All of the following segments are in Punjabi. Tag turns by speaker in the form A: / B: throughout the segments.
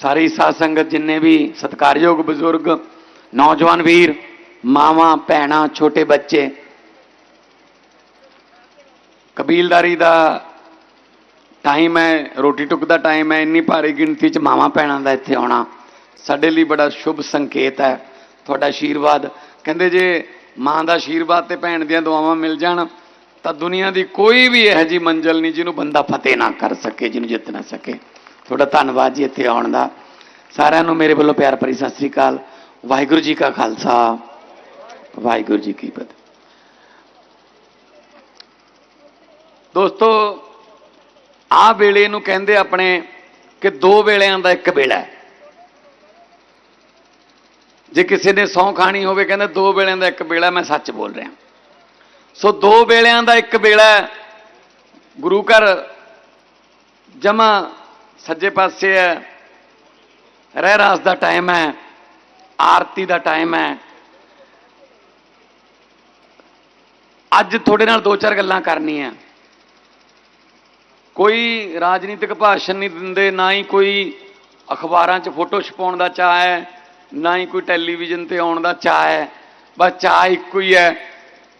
A: ਸਾਰੀ ਸਾਧ ਸੰਗਤ ਜਿੰਨੇ ਵੀ ਸਤਿਕਾਰਯੋਗ ਬਜ਼ੁਰਗ, ਨੌਜਵਾਨ ਵੀਰ, ਮਾਵਾਂ, ਭੈਣਾਂ, ਛੋਟੇ ਬੱਚੇ, ਕਬੀਲਦਾਰੀ ਦਾ ਟਾਈਮ ਹੈ, ਰੋਟੀ ਟੁੱਕ ਦਾ ਟਾਈਮ ਹੈ, ਇੰਨੀ ਭਾਰੀ ਗਿਣਤੀ 'ਚ ਮਾਵਾਂ ਭੈਣਾਂ ਦਾ ਇੱਥੇ ਆਉਣਾ, ਸਾਡੇ ਲਈ ਬੜਾ ਸ਼ੁਭ ਸੰਕੇਤ ਹੈ, ਤੁਹਾਡਾ ਆਸ਼ੀਰਵਾਦ ਕਹਿੰਦੇ ਜੇ ਮਾਂ ਦਾ ਆਸ਼ੀਰਵਾਦ ਤੇ ਭੈਣ ਦੀਆਂ ਦੁਆਵਾਂ ਮਿਲ ਜਾਣ, ਤਾਂ ਦੁਨੀਆ ਦੀ ਕੋਈ ਵੀ ਇਹੋ ਜੀ ਮੰਜ਼ਲ ਨਹੀਂ ਜਿਹਨੂੰ ਬੰਦਾ ਫਤਿਹ ਨਾ ਕਰ ਸਕੇ, ਜਿਹਨੂੰ ਜਿੱਤ ਨਾ ਸਕੇ। ਤੁਹਾਡਾ ਧੰਨਵਾਦ ਜੀ ਇੱਥੇ ਆਉਣ ਦਾ। ਸਾਰਿਆਂ ਨੂੰ ਮੇਰੇ ਵੱਲੋਂ ਪਿਆਰ ਭਰੀ ਸਤਿ ਸ੍ਰੀ ਅਕਾਲ। ਵਾਹਿਗੁਰੂ ਜੀ ਕਾ ਖਾਲਸਾ। ਵਾਹਿਗੁਰੂ ਜੀ ਕੀ ਫਤਿਹ। ਦੋਸਤੋ ਆ ਵੇਲੇ ਨੂੰ ਕਹਿੰਦੇ ਆਪਣੇ ਕਿ ਦੋ ਵੇਲਿਆਂ ਦਾ ਇੱਕ ਵੇਲਾ ਜੇ ਕਿਸੇ ਨੇ ਸੌਂ ਖਾਣੀ ਹੋਵੇ, ਕਹਿੰਦੇ ਦੋ ਵੇਲਿਆਂ ਦਾ ਇੱਕ ਵੇਲਾ, ਮੈਂ ਸੱਚ ਬੋਲ ਰਿਹਾ। ਸੋ ਦੋ ਵੇਲਿਆਂ ਦਾ ਇੱਕ ਵੇਲਾ ਗੁਰੂ ਘਰ ਜਮਾ ਸੱਜੇ ਪਾਸੇ ਹੈ। ਰਹਿ ਰਾਸ ਦਾ ਟਾਈਮ ਹੈ। ਆਰਤੀ ਦਾ ਟਾਈਮ ਹੈ। ਅੱਜ ਤੁਹਾਡੇ ਨਾਲ ਦੋ ਚਾਰ ਗੱਲਾਂ ਕਰਨੀਆਂ। ਕੋਈ ਰਾਜਨੀਤਿਕ ਭਾਸ਼ਣ ਨਹੀਂ ਦਿੰਦੇ, ਨਾ ਹੀ ਕੋਈ ਅਖਬਾਰਾਂ 'ਚ ਫੋਟੋ ਛਪਾਉਣ ਦਾ ਚਾਹ ਹੈ, ਨਾ ਹੀ ਕੋਈ ਟੈਲੀਵਿਜ਼ਨ ਤੇ ਆਉਣ ਦਾ ਚਾਹ ਹੈ। ਬਸ ਚਾਹ ਇੱਕੋ ਹੀ ਹੈ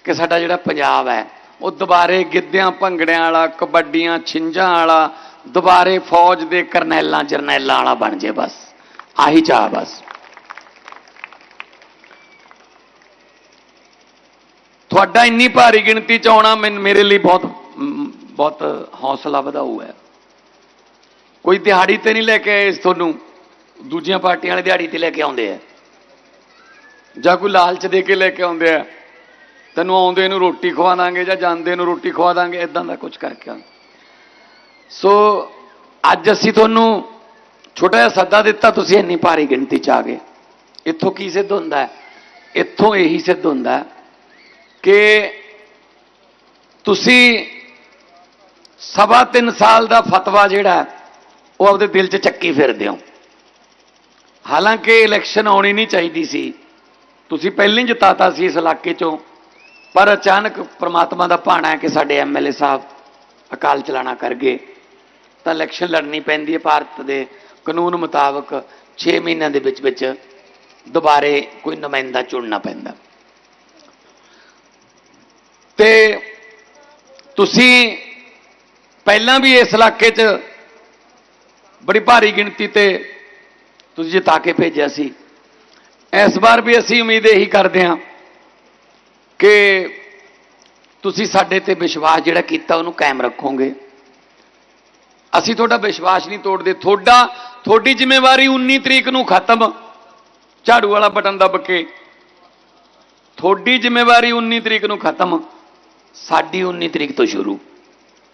A: ਕਿ ਸਾਡਾ ਜਿਹੜਾ ਪੰਜਾਬ ਹੈ, ਉਹ ਦੁਬਾਰੇ ਗਿੱਧਿਆਂ, ਭੰਗੜਿਆਂ ਵਾਲਾ, ਕਬੱਡੀਆਂ, ਛਿੰਝਾਂ ਵਾਲਾ ਦੁਬਾਰੇ ਫੌਜ ਦੇ ਕਰਨੈਲਾਂ, ਜਰਨੈਲਾਂ ਵਾਲਾ ਬਣ ਜੇ ਬਸ। ਆਹੀ ਚਾਹ ਬਸ। ਤੁਹਾਡਾ ਇੰਨੀ ਭਾਰੀ ਗਿਣਤੀ ਚ ਆਉਣਾ ਮੈਨ- ਮੇਰੇ ਲਈ ਬਹੁਤ ਬਹੁਤ ਹੌਸਲਾ ਵਧਾਊ ਹੈ। ਕੋਈ ਦਿਹਾੜੀ ਤੇ ਨਹੀਂ ਲੈ ਕੇ ਆਏ ਤੁਹਾਨੂੰ, ਦੂਜੀਆਂ ਪਾਰਟੀਆਂ ਵਾਲੇ ਦਿਹਾੜੀ ਤੇ ਲੈ ਕੇ ਆਉਂਦੇ ਆ। ਜਾਂ ਕੋਈ ਲਾਲਚ ਦੇ ਕੇ ਲੈ ਕੇ ਆਉਂਦੇ ਆ। ਤੈਨੂੰ ਆਉਂਦੇ ਨੂੰ ਰੋਟੀ ਖਵਾ ਦਾਂਗੇ ਜਾਂ ਜਾਂਦੇ ਨੂੰ ਰੋਟੀ ਖਵਾ ਦਾਂਗੇ ਇਦਾਂ ਦਾ ਕੁਝ ਕਰਕੇ ਆਉਂਦੇ। ਸੋ ਅੱਜ ਅਸੀਂ ਤੁਹਾਨੂੰ ਛੋਟਾ ਜਿਹਾ ਸੱਦਾ ਦਿੱਤਾ, ਤੁਸੀਂ ਇੰਨੀ ਭਾਰੀ ਗਿਣਤੀ ਚ ਆ ਗਏ। ਇੱਥੋਂ ਕੀ ਸਿੱਧ ਹੁੰਦਾ ਹੈ? ਇੱਥੋਂ ਇਹੀ ਸਿੱਧ ਹੁੰਦਾ ਹੈ ਕਿ ਤੁਸੀਂ ਸਵਾ ਤਿੰਨ ਸਾਲ ਦਾ ਫਤਵਾ ਜਿਹੜਾ ਉਹ ਆਪਦੇ ਦਿਲ 'ਚ ਚੱਕੀ ਫਿਰਦੇ ਹੋ। ਹਾਲਾਂਕਿ ਇਲੈਕਸ਼ਨ ਆਉਣੀ ਨਹੀਂ ਚਾਹੀਦੀ ਸੀ। ਤੁਸੀਂ ਪਹਿਲਾਂ ਹੀ ਜਿਤਾਤਾ ਸੀ ਇਸ ਇਲਾਕੇ 'ਚੋਂ, ਪਰ ਅਚਾਨਕ ਪ੍ਰਮਾਤਮਾ ਦਾ ਭਾਣਾ ਹੈ ਕਿ ਸਾਡੇ ਐਮਐਲਏ ਸਾਹਿਬ ਅਕਾਲ ਚਲਾਣਾ ਕਰ ਗਏ। ਤਾਂ ਇਲੈਕਸ਼ਨ ਲੜਨੀ ਪੈਂਦੀ ਹੈ ਭਾਰਤ ਦੇ ਕਾਨੂੰਨ ਮੁਤਾਬਕ 6 ਮਹੀਨਿਆਂ ਦੇ ਵਿੱਚ ਵਿੱਚ ਦੁਬਾਰੇ ਕੋਈ ਨੁਮਾਇੰਦਾ ਚੁਣਨਾ ਪੈਂਦਾ। ਤੇ ਤੁਸੀਂ ਪਹਿਲਾਂ ਵੀ ਇਸ ਇਲਾਕੇ 'ਚ ਬੜੀ ਭਾਰੀ ਗਿਣਤੀ ਤੇ ਤੁਸੀਂ ਜਿਤਾ ਕੇ ਭੇਜਿਆ ਸੀ। ਇਸ ਵਾਰ ਵੀ ਅਸੀਂ ਉਮੀਦ ਇਹੀ ਕਰਦੇ ਹਾਂ ਕਿ ਤੁਸੀਂ ਸਾਡੇ ਤੇ ਵਿਸ਼ਵਾਸ ਜਿਹੜਾ ਕੀਤਾ ਉਹਨੂੰ ਕਾਇਮ ਰੱਖੋਗੇ। ਅਸੀਂ ਤੁਹਾਡਾ ਵਿਸ਼ਵਾਸ ਨਹੀਂ ਤੋੜਦੇ। ਤੁਹਾਡਾ, ਤੁਹਾਡੀ ਜ਼ਿੰਮੇਵਾਰੀ 19 ਤਰੀਕ ਨੂੰ ਖਤਮ। ਝਾੜੂ ਵਾਲਾ ਬਟਨ ਦੱਬ ਕੇ। ਤੁਹਾਡੀ ਜ਼ਿੰਮੇਵਾਰੀ 19 ਤਰੀਕ ਨੂੰ ਖਤਮ। ਸਾਡੀ 19 ਤਰੀਕ ਤੋਂ ਸ਼ੁਰੂ।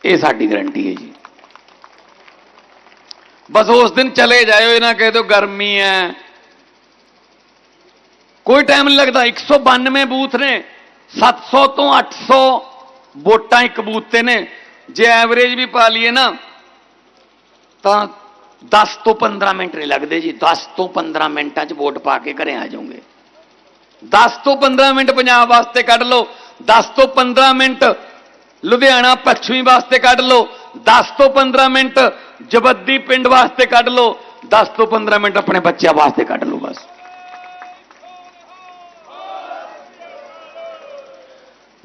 A: ਇਹ ਸਾਡੀ ਗਰੰਟੀ ਹੈ ਜੀ। ਬਸ ਉਸ ਦਿਨ ਚਲੇ ਜਾਇਓ, ਇਹ ਨਾ ਕਹਿ ਦਿਓ ਗਰਮੀ ਹੈ। ਕੋਈ ਟਾਈਮ ਨਹੀਂ ਲੱਗਦਾ। 192 ਬੂਥ ਨੇ। 700 ਤੋਂ 800 ਵੋਟਾਂ ਇੱਕ ਬੂਥ ਤੇ ਨੇ। ਜੇ ਐਵਰੇਜ ਵੀ ਪਾ ਲਈਏ ਨਾ ਤਾਂ 10 ਤੋਂ 15 ਮਿੰਟ ਨਹੀਂ ਲੱਗਦੇ ਜੀ 10 ਤੋਂ 15 ਮਿੰਟਾਂ 'ਚ ਵੋਟ ਪਾ ਕੇ ਘਰੇ ਆ ਜਾਓਗੇ। 10 ਤੋਂ 15 ਮਿੰਟ ਪੰਜਾਬ ਵਾਸਤੇ ਕੱਢ ਲਓ 10 ਤੋਂ 15 ਮਿੰਟ ਲੁਧਿਆਣਾ ਪੱਛਮੀ ਵਾਸਤੇ ਕੱਢ ਲਓ 10 ਤੋਂ 15 ਮਿੰਟ ਜਬੱਦੀ ਪਿੰਡ ਵਾਸਤੇ ਕੱਢ ਲਓ 10 ਤੋਂ 15 ਮਿੰਟ ਆਪਣੇ ਬੱਚਿਆਂ ਵਾਸਤੇ ਕੱਢ ਲਓ ਬਸ।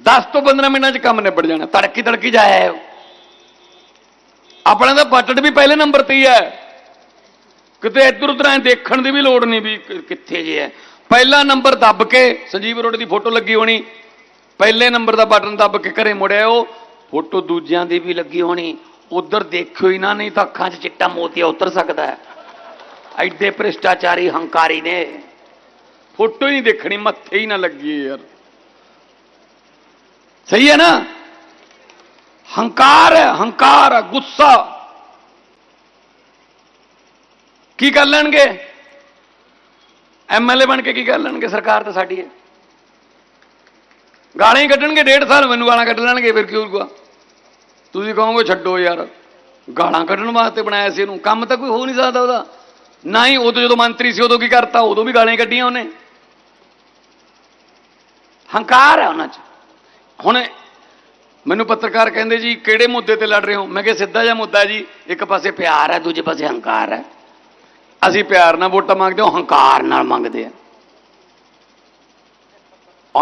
A: ਦਸ ਤੋਂ 15 ਮਿੰਟਾਂ 'ਚ ਕੰਮ ਨਿਬੜ ਜਾਣਾ, ਤੜਕੀ ਤੜਕੀ ਜਾਇਆ ਆਪਣਾ ਤਾਂ ਬਟਨ ਵੀ ਪਹਿਲੇ ਨੰਬਰ ਤੇ ਹੀ ਹੈ। ਕਿਤੇ ਇੱਧਰ ਉੱਧਰ ਐ ਦੇਖਣ ਦੀ ਵੀ ਲੋੜ ਨਹੀਂ ਵੀ ਕਿੱਥੇ ਜੇ ਹੈ। ਪਹਿਲਾ ਨੰਬਰ ਦੱਬ ਕੇ, ਸੰਜੀਵ ਰੋਡ ਦੀ ਫੋਟੋ ਲੱਗੀ ਹੋਣੀ। ਪਹਿਲੇ ਨੰਬਰ ਦਾ ਬਟਨ ਦੱਬ ਕੇ ਘਰੇ ਮੁੜਿਆ ਉਹ। ਫੋਟੋ ਦੂਜਿਆਂ ਦੀ ਵੀ ਲੱਗੀ ਹੋਣੀ। ਉਧਰ ਦੇਖਿਓ ਹੀ ਨਾ ਨਹੀਂ ਤਾਂ ਅੱਖਾਂ 'ਚ ਚਿੱਟਾ ਮੋਤੀਆ ਉਤਰ ਸਕਦਾ ਹੈ। ਐਡੇ ਭ੍ਰਿਸ਼ਟਾਚਾਰੀ ਹੰਕਾਰੀ ਨੇ। ਫੋਟੋ ਹੀ ਨਹੀਂ ਦੇਖਣੀ, ਮੱਥੇ ਹੀ ਨਾ ਲੱਗੀ ਯਾਰ। ਸਹੀ ਹੈ ਨਾ? ਹੰਕਾਰ ਹੈ ਹੰਕਾਰ ਹੈ, ਗੁੱਸਾ। ਕੀ ਕਰ ਲੈਣਗੇ? ਐਮਐਲਏ ਬਣ ਕੇ ਕੀ ਕਰ ਲੈਣਗੇ? ਸਰਕਾਰ ਤਾਂ ਸਾਡੀ ਹੈ। ਗਾਲਾਂ ਹੀ ਕੱਢਣਗੇ ਡੇਢ ਸਾਲ ਮੈਨੂੰ ਗਾਲਾਂ ਕੱਢ ਲੈਣਗੇ ਫਿਰ ਕੀ ਹੋਊਗਾ? ਤੁਸੀਂ ਕਹੋਗੇ ਛੱਡੋ ਯਾਰ ਗਾਲਾਂ ਕੱਢਣ ਵਾਸਤੇ ਬਣਾਇਆ ਸੀ ਇਹਨੂੰ। ਕੰਮ ਤਾਂ ਕੋਈ ਹੋ ਨਹੀਂ ਸਕਦਾ ਉਹਦਾ। ਨਾ ਹੀ ਉਦੋਂ ਜਦੋਂ ਮੰਤਰੀ ਸੀ ਉਦੋਂ ਕੀ ਕਰਤਾ? ਉਦੋਂ ਵੀ ਗਾਲਾਂ ਹੀ ਕੱਢੀਆਂ ਉਹਨੇ। ਹੰਕਾਰ ਹੈ ਉਹਨਾਂ 'ਚ। ਹੁਣ ਮੈਨੂੰ ਪੱਤਰਕਾਰ ਕਹਿੰਦੇ ਜੀ, ਕਿਹੜੇ ਮੁੱਦੇ ਤੇ ਲੜ ਰਹੇ ਹੋ? ਮੈਂ ਕਿਹਾ, ਸਿੱਧਾ ਜਿਹਾ ਮੁੱਦਾ ਜੀ, ਇੱਕ ਪਾਸੇ ਪਿਆਰ ਹੈ, ਦੂਜੇ ਪਾਸੇ ਹੰਕਾਰ ਹੈ। ਅਸੀਂ ਪਿਆਰ ਨਾਲ ਵੋਟਾਂ ਮੰਗਦੇ ਹਾਂ, ਹੰਕਾਰ ਨਾਲ ਮੰਗਦੇ ਆ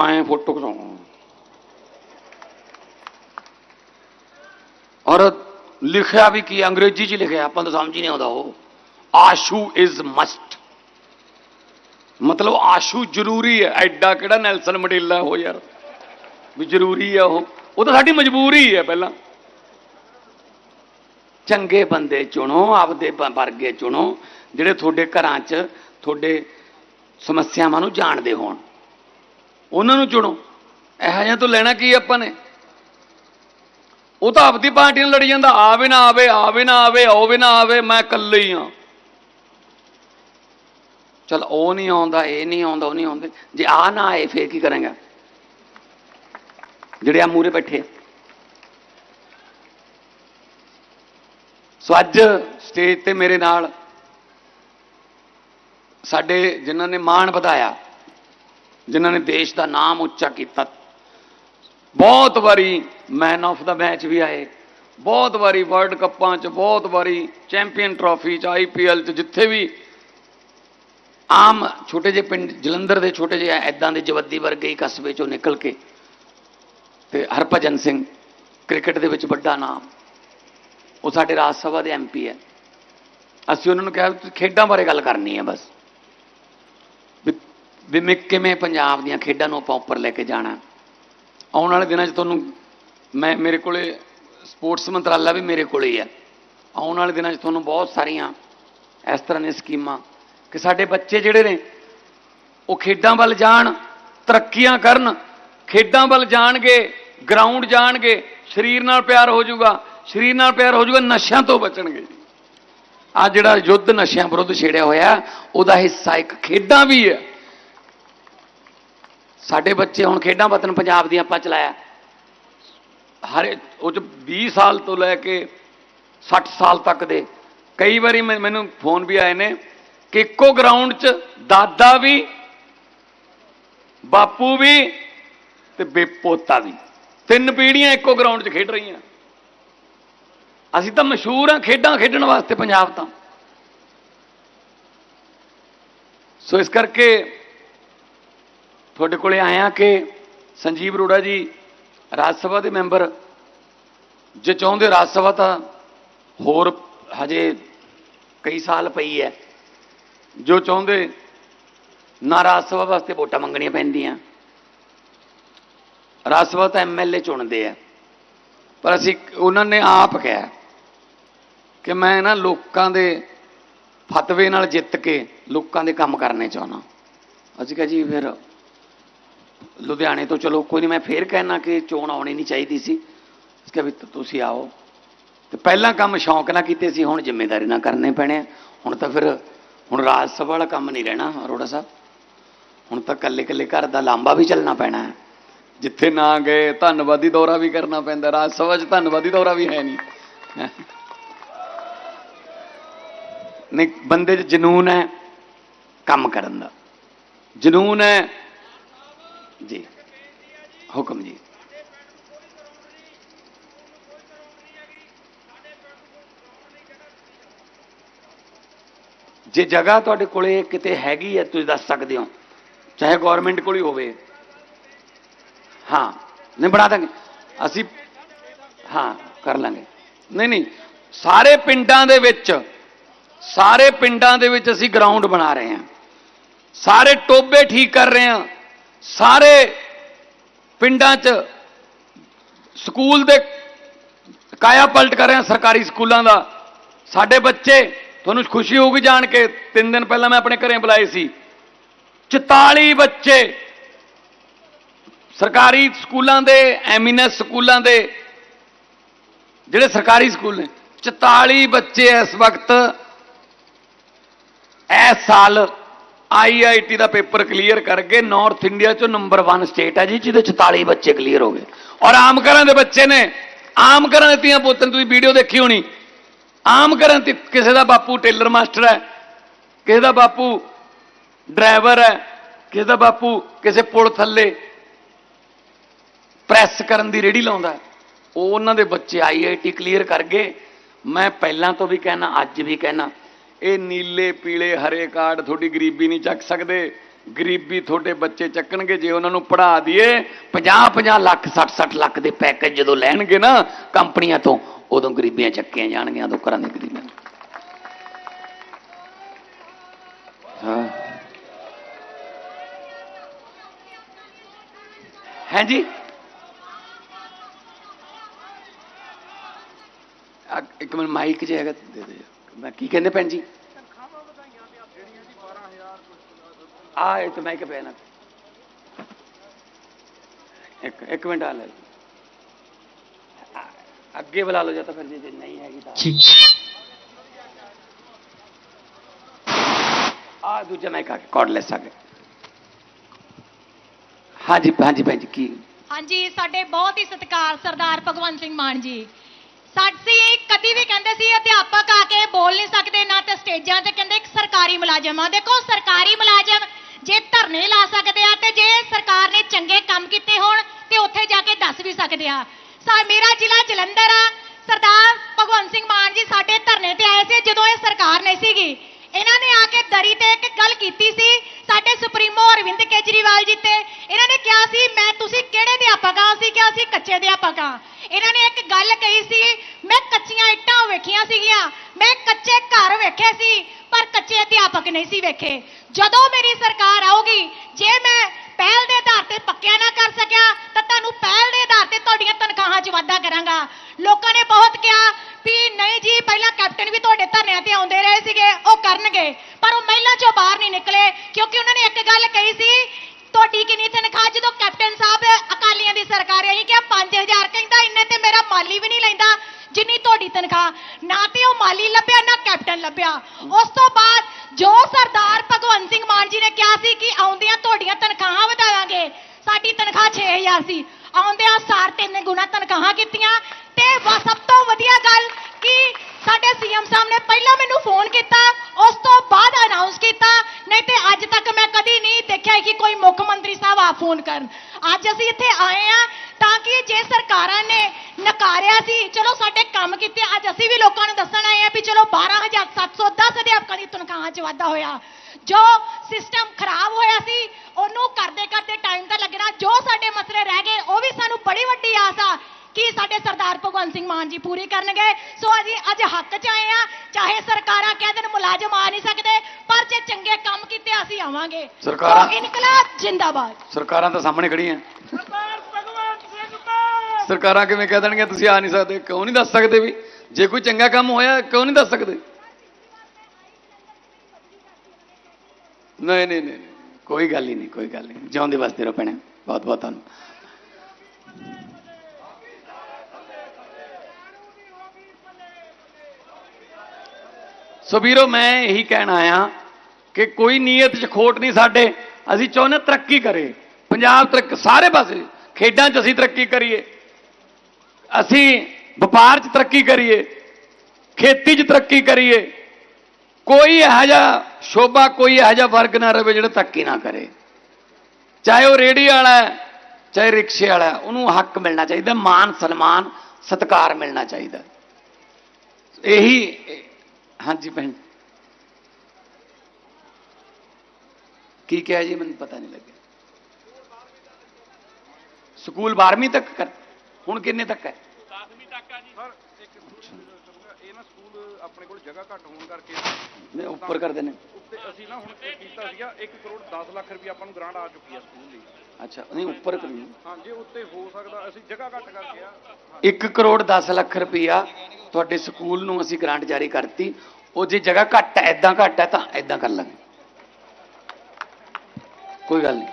A: ਐਂ ਫੋਟੋ ਖਿਚਾਉਣਾ ਔਰ ਲਿਖਿਆ ਵੀ ਕੀ ਅੰਗਰੇਜ਼ੀ ਚ ਲਿਖਿਆ, ਆਪਾਂ ਨੂੰ ਸਮਝ ਹੀ ਨਹੀਂ ਆਉਂਦਾ ਉਹ। ਆਸ਼ੂ ਇਜ਼ ਮਸਟ ਮਤਲਬ ਆਸ਼ੂ ਜ਼ਰੂਰੀ ਹੈ। ਐਡਾ ਕਿਹੜਾ ਨੈਲਸਨ ਮੰਡੇਲਾ ਉਹ ਯਾਰ? ਵੀ ਜ਼ਰੂਰੀ ਹੈ ਉਹ। ਉਹ ਤਾਂ ਸਾਡੀ ਮਜਬੂਰੀ ਹੈ ਪਹਿਲਾਂ। ਚੰਗੇ ਬੰਦੇ ਚੁਣੋ, ਆਪਦੇ ਵਰਗੇ ਚੁਣੋ, ਜਿਹੜੇ ਤੁਹਾਡੇ ਘਰਾਂ 'ਚ ਤੁਹਾਡੇ ਸਮੱਸਿਆਵਾਂ ਨੂੰ ਜਾਣਦੇ ਹੋਣ। ਉਹਨਾਂ ਨੂੰ ਚੁਣੋ। ਇਹੋ ਜਿਹਾ ਤੋਂ ਲੈਣਾ ਕੀ ਆਪਾਂ ਨੇ? ਉਹ ਤਾਂ ਆਪਦੀ ਪਾਰਟੀ ਨਾਲ ਲੜੀ ਜਾਂਦਾ, ਆਵੇ ਨਾ ਆਵੇ ਆਵੇ ਨਾ ਆਵੇ ਆਵੇ ਨਾ ਆਵੇ, ਮੈਂ ਇਕੱਲੇ ਹੀ ਹਾਂ। ਚਲ ਉਹ ਨਹੀਂ ਆਉਂਦਾ, ਇਹ ਨਹੀਂ ਆਉਂਦਾ, ਉਹ ਨਹੀਂ ਆਉਂਦੇ। ਜੇ ਆ ਨਾ ਆਏ, ਫੇਰ ਕੀ ਕਰਾਂਗਾ? ਜਿਹੜੇ ਆ ਮੂਰੇ ਬੈਠੇ ਆ। ਸੋ ਅੱਜ ਸਟੇਜ ਤੇ ਮੇਰੇ ਨਾਲ ਸਾਡੇ ਜਿਨ੍ਹਾਂ ਨੇ ਮਾਣ ਵਧਾਇਆ, ਜਿਨ੍ਹਾਂ ਨੇ ਦੇਸ਼ ਦਾ ਨਾਮ ਉੱਚਾ ਕੀਤਾ, ਬਹੁਤ ਵਾਰੀ ਮੈਨ ਆਫ ਦਾ ਮੈਚ ਵੀ ਆਏ, ਬਹੁਤ ਵਾਰੀ ਵਰਲਡ ਕੱਪਾਂ 'ਚ, ਬਹੁਤ ਵਾਰੀ ਚੈਂਪੀਅਨ ਟਰਾਫੀ 'ਚ ਆਈਪੀਐਲ 'ਚ, ਜਿੱਥੇ ਵੀ ਆਮ ਛੋਟੇ ਜਿਹੇ ਪਿੰਡ, ਜਲੰਧਰ ਦੇ ਛੋਟੇ ਜਿਹੇ ਐਦਾਂ ਦੇ ਜਵੱਦੀ ਵਰਗੇ ਹੀ ਕਸਬੇ 'ਚੋਂ ਨਿਕਲ ਕੇ ਤੇ ਹਰਭਜਨ ਸਿੰਘ ਕ੍ਰਿਕਟ ਦੇ ਵਿੱਚ ਵੱਡਾ ਨਾਮ। ਉਹ ਸਾਡੇ ਰਾਜ ਸਭਾ ਦੇ ਐਮਪੀ ਹੈ। ਅਸੀਂ ਉਹਨਾਂ ਨੂੰ ਕਿਹਾ ਵੀ ਤੁਸੀਂ ਖੇਡਾਂ ਬਾਰੇ ਗੱਲ ਕਰਨੀ ਹੈ ਬਸ। ਵੀ- ਵੀ ਮੈਂ ਕਿਵੇਂ ਪੰਜਾਬ ਦੀਆਂ ਖੇਡਾਂ ਨੂੰ ਆਪਾਂ ਉੱਪਰ ਲੈ ਕੇ ਜਾਣਾ। ਆਉਣ ਵਾਲੇ ਦਿਨਾਂ 'ਚ ਤੁਹਾਨੂੰ ਮੈਂ ਮੇਰੇ ਕੋਲੇ ਸਪੋਰਟਸ ਮੰਤਰਾਲਾ ਵੀ ਮੇਰੇ ਕੋਲੇ ਹੀ ਹੈ। ਆਉਣ ਵਾਲੇ ਦਿਨਾਂ 'ਚ ਤੁਹਾਨੂੰ ਬਹੁਤ ਸਾਰੀਆਂ ਇਸ ਤਰ੍ਹਾਂ ਦੀਆਂ ਸਕੀਮਾਂ ਕਿ ਸਾਡੇ ਬੱਚੇ ਜਿਹੜੇ ਨੇ, ਉਹ ਖੇਡਾਂ ਵੱਲ ਜਾਣ, ਤਰੱਕੀਆਂ ਕਰਨ ਖੇਡਾਂ ਵੱਲ ਜਾਣਗੇ ਗਰਾਊਂਡ ਜਾਣਗੇ, ਸਰੀਰ ਨਾਲ ਪਿਆਰ ਹੋ ਜਾਊਗਾ। ਸਰੀਰ ਨਾਲ ਪਿਆਰ ਹੋ ਜਾਊਗਾ, ਨਸ਼ਿਆਂ ਤੋਂ ਬਚਣਗੇ। ਆ ਜਿਹੜਾ ਯੁੱਧ ਨਸ਼ਿਆਂ ਵਿਰੁੱਧ ਛੇੜਿਆ ਹੋਇਆ, ਉਹਦਾ ਹਿੱਸਾ ਇੱਕ ਖੇਡਾਂ ਵੀ ਹੈ। ਸਾਡੇ ਬੱਚੇ ਹੁਣ ਖੇਡਾਂ ਵਤਨ ਪੰਜਾਬ ਦੀਆਂ ਆਪਾਂ ਚਲਾਇਆ। ਹਰ ਉਹ ਚ 20 ਸਾਲ ਤੋਂ ਲੈ ਕੇ 60 ਸਾਲ ਤੱਕ ਦੇ। ਕਈ ਵਾਰੀ ਮੈਂ- ਮੈਨੂੰ ਫੋਨ ਵੀ ਆਏ ਨੇ ਕਿ ਇੱਕੋ ਗਰਾਊਂਡ 'ਚ ਦਾਦਾ ਵੀ, ਬਾਪੂ ਵੀ ਤੇ ਬੇਪੋਤਾ ਦੀ। ਤਿੰਨ ਪੀੜ੍ਹੀਆਂ ਇੱਕੋ ਗਰਾਊਂਡ 'ਚ ਖੇਡ ਰਹੀਆਂ। ਅਸੀਂ ਤਾਂ ਮਸ਼ਹੂਰ ਹਾਂ ਖੇਡਾਂ ਖੇਡਣ ਵਾਸਤੇ ਪੰਜਾਬ ਤਾਂ। ਸੋ ਇਸ ਕਰਕੇ ਤੁਹਾਡੇ ਕੋਲੇ ਆਇਆ ਕਿ ਸੰਜੀਵ ਅਰੋੜਾ ਜੀ ਰਾਜ ਸਭਾ ਦੇ ਮੈਂਬਰ, ਜੇ ਚਾਹੁੰਦੇ ਰਾਜ ਸਭਾ ਤਾਂ ਹੋਰ ਹਜੇ ਕਈ ਸਾਲ ਪਈ ਹੈ। ਜੋ ਚਾਹੁੰਦੇ ਨਾ ਰਾਜ ਸਭਾ ਵਾਸਤੇ ਵੋਟਾਂ ਮੰਗਣੀਆਂ ਪੈਂਦੀਆਂ। ਰਾਜ ਸਭਾ ਤਾਂ ਐਮਐਲਏ ਚੁਣਦੇ ਆ। ਪਰ ਅਸੀਂ ਉਹਨਾਂ ਨੇ ਆਪ ਕਿਹਾ ਕਿ ਮੈਂ ਨਾ ਲੋਕਾਂ ਦੇ ਫਤਵੇ ਨਾਲ ਜਿੱਤ ਕੇ ਲੋਕਾਂ ਦੇ ਕੰਮ ਕਰਨੇ ਚਾਹੁੰਦਾ। ਅਸੀਂ ਕਿਹਾ ਜੀ ਫਿਰ ਲੁਧਿਆਣੇ ਤੋਂ ਚਲੋ ਕੋਈ ਨਹੀਂ, ਮੈਂ ਫੇਰ ਕਹਿਣਾ ਕਿ ਚੋਣ ਆਉਣੀ ਨਹੀਂ ਚਾਹੀਦੀ ਸੀ। ਅਸੀਂ ਕਿਹਾ ਵੀ ਤੁਸੀਂ ਆਓ। ਤੇ ਪਹਿਲਾਂ ਕੰਮ ਸ਼ੌਂਕ ਨਾਲ ਕੀਤੇ ਸੀ, ਹੁਣ ਜ਼ਿੰਮੇਵਾਰੀ ਨਾਲ ਕਰਨੇ ਪੈਣੇ ਆ। ਹੁਣ ਤਾਂ ਫਿਰ, ਹੁਣ ਰਾਜ ਸਭਾ ਵਾਲਾ ਕੰਮ ਨਹੀਂ ਰਹਿਣਾ, ਅਰੋੜਾ ਸਾਹਿਬ। ਹੁਣ ਤਾਂ ਕੱਲੇ ਕੱਲੇ ਘਰ ਦਾ ਲਾਂਬਾ ਵੀ ਚੱਲਣਾ ਪੈਣਾ ਹੈ। ਜਿੱਥੇ ਨਾ ਗਏ, ਧੰਨਵਾਦੀ ਦੌਰਾ ਵੀ ਕਰਨਾ ਪੈਂਦਾ, ਰਾਜ ਸਭਾ 'ਚ ਧੰਨਵਾਦੀ ਦੌਰਾ ਵੀ ਹੈ ਨਹੀਂ। ਨਹੀਂ, ਬੰਦੇ 'ਚ ਜਨੂਨ ਹੈ ਕੰਮ ਕਰਨ ਦਾ। ਜਨੂਨ ਹੈ ਜੀ, ਹੁਕਮ ਜੀ। ਜੇ ਜਗ੍ਹਾ ਤੁਹਾਡੇ ਕੋਲੇ ਕਿਤੇ ਹੈਗੀ ਹੈ, ਤੁਸੀਂ ਦੱਸ ਸਕਦੇ ਹੋ, ਚਾਹੇ ਗਵਰਨਮੈਂਟ ਕੋਲ ਹੀ ਹੋਵੇ। ਹਾਂ ਨਹੀਂ ਬਣਾ ਦਾਂਗੇ। ਅਸੀਂ, ਹਾਂ, ਕਰ ਲਾਂਗੇ। ਨਹੀਂ ਨਹੀਂ, ਸਾਰੇ ਪਿੰਡਾਂ ਦੇ ਵਿੱਚ, ਸਾਰੇ ਪਿੰਡਾਂ ਦੇ ਵਿੱਚ ਅਸੀਂ ਗਰਾਊਂਡ ਬਣਾ ਰਹੇ ਹਾਂ। ਸਾਰੇ ਟੋਬੇ ਠੀਕ ਕਰ ਰਹੇ ਹਾਂ। ਸਾਰੇ ਪਿੰਡਾਂ 'ਚ ਸਕੂਲ ਦੇ ਕਾਇਆ ਪਲਟ ਕਰ ਰਹੇ ਹਾਂ, ਸਰਕਾਰੀ ਸਕੂਲਾਂ ਦਾ। ਸਾਡੇ ਬੱਚੇ, ਤੁਹਾਨੂੰ ਖੁਸ਼ੀ ਹੋਊਗੀ ਜਾਣ ਕੇ, ਤਿੰਨ ਦਿਨ ਪਹਿਲਾਂ ਮੈਂ ਆਪਣੇ ਘਰੇ ਬੁਲਾਏ ਸੀ। 44 ਬੱਚੇ ਸਰਕਾਰੀ ਸਕੂਲਾਂ ਦੇ ਐਮੀਨੈਸ ਸਕੂਲਾਂ ਦੇ, ਜਿਹੜੇ ਸਰਕਾਰੀ ਸਕੂਲ ਨੇ 44 ਬੱਚੇ ਇਸ ਵਕਤ, ਇਸ ਸਾਲ ਆਈਆਈਟੀ ਦਾ ਪੇਪਰ ਕਲੀਅਰ ਕਰਕੇ ਨਾਰਥ ਇੰਡੀਆ ਚੋਂ ਨੰਬਰ 1 ਸਟੇਟ ਹੈ ਜੀ, ਜਿਹਦੇ 44 ਬੱਚੇ ਕਲੀਅਰ ਹੋ ਗਏ। ਔਰ ਆਮ ਘਰਾਂ ਦੇ ਬੱਚੇ ਨੇ, ਆਮ ਘਰਾਂ ਦੇ ਤੀਆਂ ਪੁੱਤਾਂ ਨੇ ਤੁਸੀਂ ਵੀਡੀਓ ਦੇਖੀ ਹੋਣੀ। ਆਮ ਘਰਾਂ ਤੇ ਕਿਸੇ ਦਾ ਬਾਪੂ ਟੇਲਰ ਮਾਸਟਰ ਹੈ, ਕਿਸੇ ਦਾ ਬਾਪੂ ਡਰਾਈਵਰ ਹੈ, ਕਿਸੇ ਦਾ ਬਾਪੂ ਕਿਸੇ ਪੁਲ ਥੱਲੇ ਪ੍ਰੈਸ ਕਰਨ ਦੀ ਰੇੜੀ ਲਾਉਂਦਾ ਉਹ ਉਹਨਾਂ ਦੇ ਬੱਚੇ ਆਈਆਈਟੀ ਕਲੀਅਰ ਕਰ ਗਏ। ਮੈਂ ਪਹਿਲਾਂ ਤੋਂ ਵੀ ਕਹਿਣਾ, ਅੱਜ ਵੀ ਕਹਿਣਾ, ਇਹ ਨੀਲੇ, ਪੀਲੇ, ਹਰੇ ਕਾਰਡ ਤੁਹਾਡੀ ਗਰੀਬੀ ਨਹੀਂ ਚੱਕ ਸਕਦੇ। ਗਰੀਬੀ ਤੁਹਾਡੇ ਬੱਚੇ ਚੱਕਣਗੇ, ਜੇ ਉਹਨਾਂ ਨੂੰ ਪੜ੍ਹਾ ਦਈਏ 50 50 ਲੱਖ 60 60 ਲੱਖ ਦੇ ਪੈਕੇਜ ਜਦੋਂ ਲੈਣਗੇ ਨਾ ਕੰਪਨੀਆਂ ਤੋਂ, ਉਦੋਂ ਗਰੀਬੀਆਂ ਚੱਕੀਆਂ ਜਾਣਗੀਆਂ, ਉਦੋਂ ਘਰਾਂ ਦੇ ਗਰੀਬਾਂ ਹਾਂ। ਹੈ ਜੀ ਆ, ਇੱਕ ਮਿੰਟ ਮਾਈਕ ਜੇ ਹੈਗਾ ਦੇ ਦੇ। ਮੈਂ ਕੀ ਕਹਿੰਦੇ ਭੈਣ ਜੀ? ਆ ਇਹ ਤੇ ਮਾਈਕ ਨਾ। ਇੱਕ ਇੱਕ ਮਿੰਟ ਆ ਲੈ। ਅੱਗੇ ਬੁਲਾ ਲਓ ਜਾਂ ਤਾਂ ਫਿਰ ਜੇ ਨਹੀਂ ਹੈਗੀ ਤਾਂ। ਆ ਦੂਜਾ ਮਾਈਕ ਆ ਕਾਰਡਲੈਸ ਆ ਗਿਆ। ਹਾਂਜੀ ਹਾਂਜੀ ਭੈਣ ਜੀ ਕੀ
B: ਹਾਂਜੀ ਸਾਡੇ ਬਹੁਤ ਹੀ ਸਤਿਕਾਰ ਸਰਦਾਰ ਭਗਵੰਤ ਸਿੰਘ ਮਾਨ ਜੀ। ਸਾਡੀ ਕਦੀ ਵੀ ਕਹਿੰਦੇ ਸੀ, ਅਧਿਆਪਕ ਆ ਕੇ ਬੋਲ ਨਹੀਂ ਸਕਦੇ ਨਾ ਤੇ ਸਟੇਜਾਂ ਤੇ ਕਹਿੰਦੇ ਇੱਕ ਸਰਕਾਰੀ ਮੁਲਾਜ਼ਮ ਆ। ਦੇਖੋ, ਸਰਕਾਰੀ ਮੁਲਾਜ਼ਮ ਜੇ ਧਰਨੇ ਲਾ ਸਕਦੇ ਆ ਤੇ ਜੇ ਸਰਕਾਰ ਨੇ ਚੰਗੇ ਕੰਮ ਕੀਤੇ ਹੋਣ ਤੇ ਉੱਥੇ ਜਾ ਕੇ ਦੱਸ ਵੀ ਸਕਦੇ ਆ। ਸਾ, ਮੇਰਾ ਜ਼ਿਲ੍ਹਾ ਜਲੰਧਰ ਆ। ਸਰਦਾਰ ਭਗਵੰਤ ਸਿੰਘ ਮਾਨ ਜੀ ਸਾਡੇ ਧਰਨੇ ਤੇ ਆਏ ਸੀ, ਜਦੋਂ ਇਹ ਸਰਕਾਰ ਨਹੀਂ ਸੀਗੀ। ਇਹਨਾਂ ਨੇ ਆ ਕੇ ਦਰੀ ਤੇ ਇੱਕ ਗੱਲ ਕੀਤੀ ਸੀ ਸਾਡੇ ਸੁਪਰੀਮੋ ਅਰਵਿੰਦ ਕੇਜਰੀਵਾਲ ਜੀ ਤੇ ਇਹਨਾਂ ਨੇ ਕਿਹਾ ਸੀ, ਮੈਂ ਤੁਸੀਂ ਕਿਹੜੇ ਅਧਿਆਪਕ ਆ ਅਸੀਂ ਕਿਹਾ ਸੀ ਕੱਚੇ ਅਧਿਆਪਕ ਆ ਇਹਨਾਂ ਨੇ ਇੱਕ ਗੱਲ ਕਹੀ ਸੀ, ਮੈਂ ਕੱਚੀਆਂ ਇੱਟਾਂ ਵੇਖੀਆਂ ਸੀਗੀਆਂ, ਮੈਂ ਕੱਚੇ ਘਰ ਵੇਖੇ ਸੀ, ਪਰ ਕੱਚੇ ਅਧਿਆਪਕ ਨਹੀਂ ਸੀ ਵੇਖੇ। ਜਦੋਂ ਮੇਰੀ ਸਰਕਾਰ ਆਊਗੀ, ਜੇ ਮੈਂ ਪਹਿਲ ਦੇ ਆਧਾਰ ਤੇ ਪੱਕਿਆ ਨਾ ਕਰ ਸਕਿਆ, ਤਾਂ ਤੁਹਾਨੂੰ ਪਹਿਲ ਦੇ ਆਧਾਰ ਤੇ ਤੁਹਾਡੀਆਂ ਤਨਖਾਹਾਂ 'ਚ ਵਾਧਾ ਕਰਾਂਗਾ। ਲੋਕਾਂ ਨੇ ਬਹੁਤ ਕਿਹਾ ਵੀ ਨਹੀਂ ਜੀ, ਪਹਿਲਾਂ ਕੈਪਟਨ ਵੀ ਤੁਹਾਡੇ ਧਰਨਿਆਂ ਤੇ ਆਉਂਦੇ ਰਹੇ ਸੀਗੇ, ਉਹ ਕਰਨਗੇ। ਪਰ ਉਹ ਮਹਿਲਾ 'ਚੋਂ ਬਾਹਰ ਨਹੀਂ ਨਿਕਲੇ, ਕਿਉਂਕਿ ਉਹਨਾਂ ਨੇ ਇੱਕ ਗੱਲ ਕਹੀ ਸੀ, ਤੁਹਾਡੀ ਕਿੰਨੀ ਤਨਖਾਹ, ਜਦੋਂ ਕੈਪਟਨ ਸਾਹਿਬ ਅਕਾਲੀਆਂ ਦੀ ਸਰਕਾਰ ਆਈ ਕਿ 5000 ਕਹਿੰਦਾ, ਇੰਨੇ ਤੇ ਮੇਰਾ ਮਾਲੀ ਵੀ ਨਹੀਂ ਲੈਂਦਾ, ਜਿੰਨੀ ਤੁਹਾਡੀ ਤਨਖਾਹ। ਨਾ ਤੇ ਉਹ ਮਾਲੀ ਲੱਭਿਆ, ਨਾ ਕੈਪਟਨ ਲੱਭਿਆ। ਉਸ ਤੋਂ ਬਾਅਦ ਜੋ ਸਰਦਾਰ ਭਗਵੰਤ ਸਿੰਘ ਮਾਨ ਜੀ ਨੇ ਕਿਹਾ ਸੀ ਕਿ ਆਉਂਦਿਆਂ ਤੁਹਾਡੀਆਂ ਤਨਖਾਹਾਂ ਵਧਾਵਾਂਗੇ, ਸਾਡੀ ਤਨਖਾਹ 6000 ਸੀ। ਆਉਂਦਿਆਂ ਸਾਰ ਤਿੰਨ ਗੁਣਾ ਤਨਖਾਹਾਂ ਕੀਤੀਆਂ ਨੇ ਪਹਿਲਾਂ ਮੈਨੂੰ ਫੋਨ ਕੀਤਾ, ਉਸ ਤੋਂ ਬਾਅਦ ਅਨਾਉਂਸ ਕੀਤਾ, ਨਹੀਂ ਤੇ ਅੱਜ ਤੱਕ ਮੈਂ ਕਦੀ ਨਹੀਂ ਦੇਖਿਆ ਕਿ ਕੋਈ ਮੁੱਖ ਮੰਤਰੀ ਸਾਹਿਬ ਆ ਫੋਨ ਕਰਨ। ਅੱਜ ਅਸੀਂ ਇੱਥੇ ਆਏ ਆ ਤਾਂ ਕਿ ਜੇ ਸਰਕਾਰਾਂ ਨੇ ਨਕਾਰਿਆ ਸੀ, ਚਲੋ ਸਾਡੇ ਕੰਮ ਕੀਤੇ, ਅੱਜ ਅਸੀਂ ਵੀ ਲੋਕਾਂ ਨੂੰ ਦੱਸਣ ਆਏ ਆ ਵੀ ਚਲੋ 12710 ਅਧਿਆਪਕਾਂ ਦੀ ਤਨਖਾਹਾਂ 'ਚ ਵਾਧਾ ਹੋਇਆ। ਜੋ ਸਿਸਟਮ ਖਰਾਬ ਹੋਇਆ ਸੀ, ਉਹਨੂੰ ਕਰਦੇ ਕਰਦੇ ਟਾਈਮ ਤਾਂ ਲੱਗਣਾ, ਜੋ ਸਾਡੇ ਮਸਲੇ ਰਹਿ ਗਏ, ਉਹ ਵੀ ਸਾਨੂੰ ਬੜੀ ਵੱਡੀ ਆਸ ਆ। ਕਿ ਸਾਡੇ ਸਰਦਾਰ ਭਗਵੰਤ ਸਿੰਘ ਮਾਨ ਜੀ ਪੂਰੀ ਕਰਨਗੇ? ਸੋ ਅਸੀਂ ਅੱਜ ਹੱਕ 'ਚ ਆਏ ਆ ਚਾਹੇ ਸਰਕਾਰਾਂ ਕਹਿ ਦੇਣ ਮੁਲਾਜ਼ਮ ਆ ਨਹੀਂ ਸਕਦੇ ਪਰ ਜੇ ਚੰਗੇ ਕੰਮ ਕੀਤੇ ਅਸੀਂ ਆਵਾਂਗੇ।
A: ਸਰਕਾਰਾਂ-
B: ਇਨਕਲਾਬ ਜਿੰਦਾਬਾਦ।
A: ਸਰਕਾਰਾਂ ਤਾਂ ਸਾਹਮਣੇ ਖੜੀਆਂ
C: ਸਰਦਾਰ ਭਗਵੰਤ ਸਿੰਘ ਮਾਨ!
A: ਸਰਕਾਰਾਂ ਕਿਵੇਂ ਕਹਿ ਦੇਣਗੀਆਂ ਤੁਸੀਂ ਆ ਨਹੀਂ ਸਕਦੇ ਕਿਉਂ ਨਹੀਂ ਦੱਸ ਸਕਦੇ ਵੀ? ਜੇ ਕੋਈ ਚੰਗਾ ਕੰਮ ਹੋਇਆ ਕਿਉਂ ਨਹੀਂ ਦੱਸ ਸਕਦੇ? ਨਹੀਂ ਨਹੀਂ ਨਹੀਂ ਕੋਈ ਗੱਲ ਹੀ ਨਹੀਂ ਕੋਈ ਗੱਲ ਨਹੀਂ। ਜਿਉਂਦੇ ਵਸਦੇ ਰਹੋ ਭੈਣੇ ਬਹੁਤ ਬਹੁਤ ਤੁਹਾਨੂੰ ਸੋ ਵੀਰੋ, ਮੈਂ ਇਹੀ ਕਹਿਣ ਆਇਆ ਕਿ ਕੋਈ ਨੀਅਤ 'ਚ ਖੋਟ ਨਹੀਂ ਸਾਡੇ। ਅਸੀਂ ਚਾਹੁੰਦੇ ਹਾਂ ਤਰੱਕੀ ਕਰੇ। ਪੰਜਾਬ ਤਰੱਕ, ਸਾਰੇ ਪਾਸੇ ਖੇਡਾਂ 'ਚ ਅਸੀਂ ਤਰੱਕੀ ਕਰੀਏ। ਅਸੀਂ ਵਪਾਰ 'ਚ ਤਰੱਕੀ ਕਰੀਏ। ਖੇਤੀ 'ਚ ਤਰੱਕੀ ਕਰੀਏ। ਕੋਈ ਇਹੋ ਜਿਹਾ ਸ਼ੋਭਾ, ਕੋਈ ਇਹੋ ਜਿਹਾ ਵਰਗ ਨਾ ਰਵੇ ਜਿਹੜਾ ਤਰੱਕੀ ਨਾ ਕਰੇ। ਚਾਹੇ ਉਹ ਰੇੜੀ ਵਾਲਾ ਹੈ, ਚਾਹੇ ਰਿਕਸ਼ੇ ਵਾਲਾ ਉਹਨੂੰ ਹੱਕ ਮਿਲਣਾ ਚਾਹੀਦਾ, ਮਾਨ ਸਨਮਾਨ, ਸਤਿਕਾਰ ਮਿਲਣਾ ਚਾਹੀਦਾ। ਇਹੀ ਹਾਂਜੀ ਭੈਣ ਕੀ ਕਿਹਾ ਜੀ ਮੈਨੂੰ ਪਤਾ ਨਹੀਂ ਲੱਗਿਆ ਸਕੂਲ 12ਵੀਂ ਤੱਕ ਕਰ ਹੁਣ ਕਿੰਨੇ ਤੱਕ ਹੈ
C: 10ਵੀਂ ਤੱਕ ਆ ਜੀ ਸਰ ਇੱਕ ਕਰੂੰਗਾ ਇਹ ਨਾ ਸਕੂਲ ਆਪਣੇ ਕੋਲ ਜਗ੍ਹਾ ਘੱਟ ਹੋਣ ਕਰਕੇ
A: ਨਹੀਂ ਉੱਪਰ ਕਰਦੇ ਨੇ
C: ਉੱਤੇ ਅਸੀਂ ਨਾ ਹੁਣ ਕੀਤਾ ਸੀਗਾ 1 ਕਰੋੜ 10 ਲੱਖ ਰੁਪਏ ਆਪਾਂ ਨੂੰ ਗ੍ਰਾਂਟ ਆ ਚੁੱਕੀ ਆ ਸਕੂਲ ਦੀ
A: ਅੱਛਾ ਨਹੀਂ ਉੱਪਰ ਕਰੀ
C: ਹਾਂ ਜੇ ਉੱਤੇ ਹੋ ਸਕਦਾ ਅਸੀਂ ਜਗ੍ਹਾ ਘੱਟ ਕਰਕੇ ਆ
A: 1 ਕਰੋੜ 10 ਲੱਖ ਰੁਪਈਆ ਤੁਹਾਡੇ ਸਕੂਲ ਨੂੰ ਅਸੀਂ ਗ੍ਰਾਂਟ ਜਾਰੀ ਕਰਤੀ, ਉਹ ਜੇ ਜਗ੍ਹਾ ਘੱਟ ਹੈ ਐਦਾਂ ਘੱਟ ਹੈ ਤਾਂ ਐਦਾਂ ਕਰ ਲਾਂਗੇ। ਕੋਈ ਗੱਲ ਨਹੀਂ।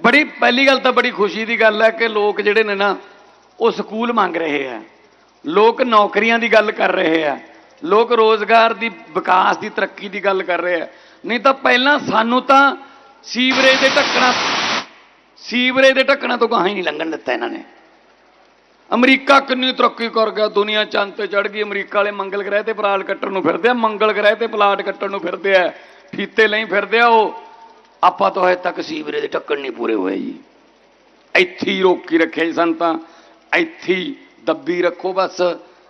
A: ਬੜੀ, ਪਹਿਲੀ ਗੱਲ ਤਾਂ ਬੜੀ ਖੁਸ਼ੀ ਦੀ ਗੱਲ ਹੈ ਕਿ ਲੋਕ ਜਿਹੜੇ ਨੇ ਨਾ, ਉਹ ਸਕੂਲ ਮੰਗ ਰਹੇ ਆ ਲੋਕ ਨੌਕਰੀਆਂ ਦੀ ਗੱਲ ਕਰ ਰਹੇ ਆ ਲੋਕ ਰੋਜ਼ਗਾਰ ਦੀ, ਵਿਕਾਸ ਦੀ ਤਰੱਕੀ ਦੀ ਗੱਲ ਕਰ ਰਹੇ ਆ ਨਹੀਂ ਤਾਂ ਪਹਿਲਾਂ ਸਾਨੂੰ ਤਾਂ ਸੀਵਰੇਜ ਦੇ ਢੱਕਣਾ ਸੀਵਰੇਜ ਦੇ ਢੱਕਣਾ ਤੋਂ ਗਾਹਾਂ ਹੀ ਨਹੀਂ ਲੰਘਣ ਦਿੱਤਾ ਇਹਨਾਂ ਨੇ। ਅਮਰੀਕਾ ਕਿੰਨੀ ਤਰੱਕੀ ਕਰ ਗਿਆ, ਦੁਨੀਆ ਚੰਦ ਤੇ ਚੜ ਗਈ, ਅਮਰੀਕਾ ਵਾਲੇ ਮੰਗਲ ਗ੍ਰਹਿ ਤੇ ਪਲਾਟ ਕੱਟਣ ਨੂੰ ਫਿਰਦੇ ਆ, ਮੰਗਲ ਗ੍ਰਹਿ ਤੇ ਪਲਾਟ ਕੱਟਣ ਨੂੰ ਫਿਰਦੇ ਆ, ਫੀਤੇ ਲਈ ਫਿਰਦੇ ਆ ਉਹ। ਆਪਾਂ ਤੋਂ ਹਜੇ ਤੱਕ ਸੀਵਰੇਜ ਦੇ ਢੱਕਣ ਨਹੀਂ ਪੂਰੇ ਹੋਏ ਜੀ। ਇੱਥੇ ਹੀ ਰੋਕੀ ਰੱਖਿਆ ਜੀ ਸਾਨੂੰ ਤਾਂ ਇੱਥੇ ਦੱਬੀ ਰੱਖੋ ਬਸ।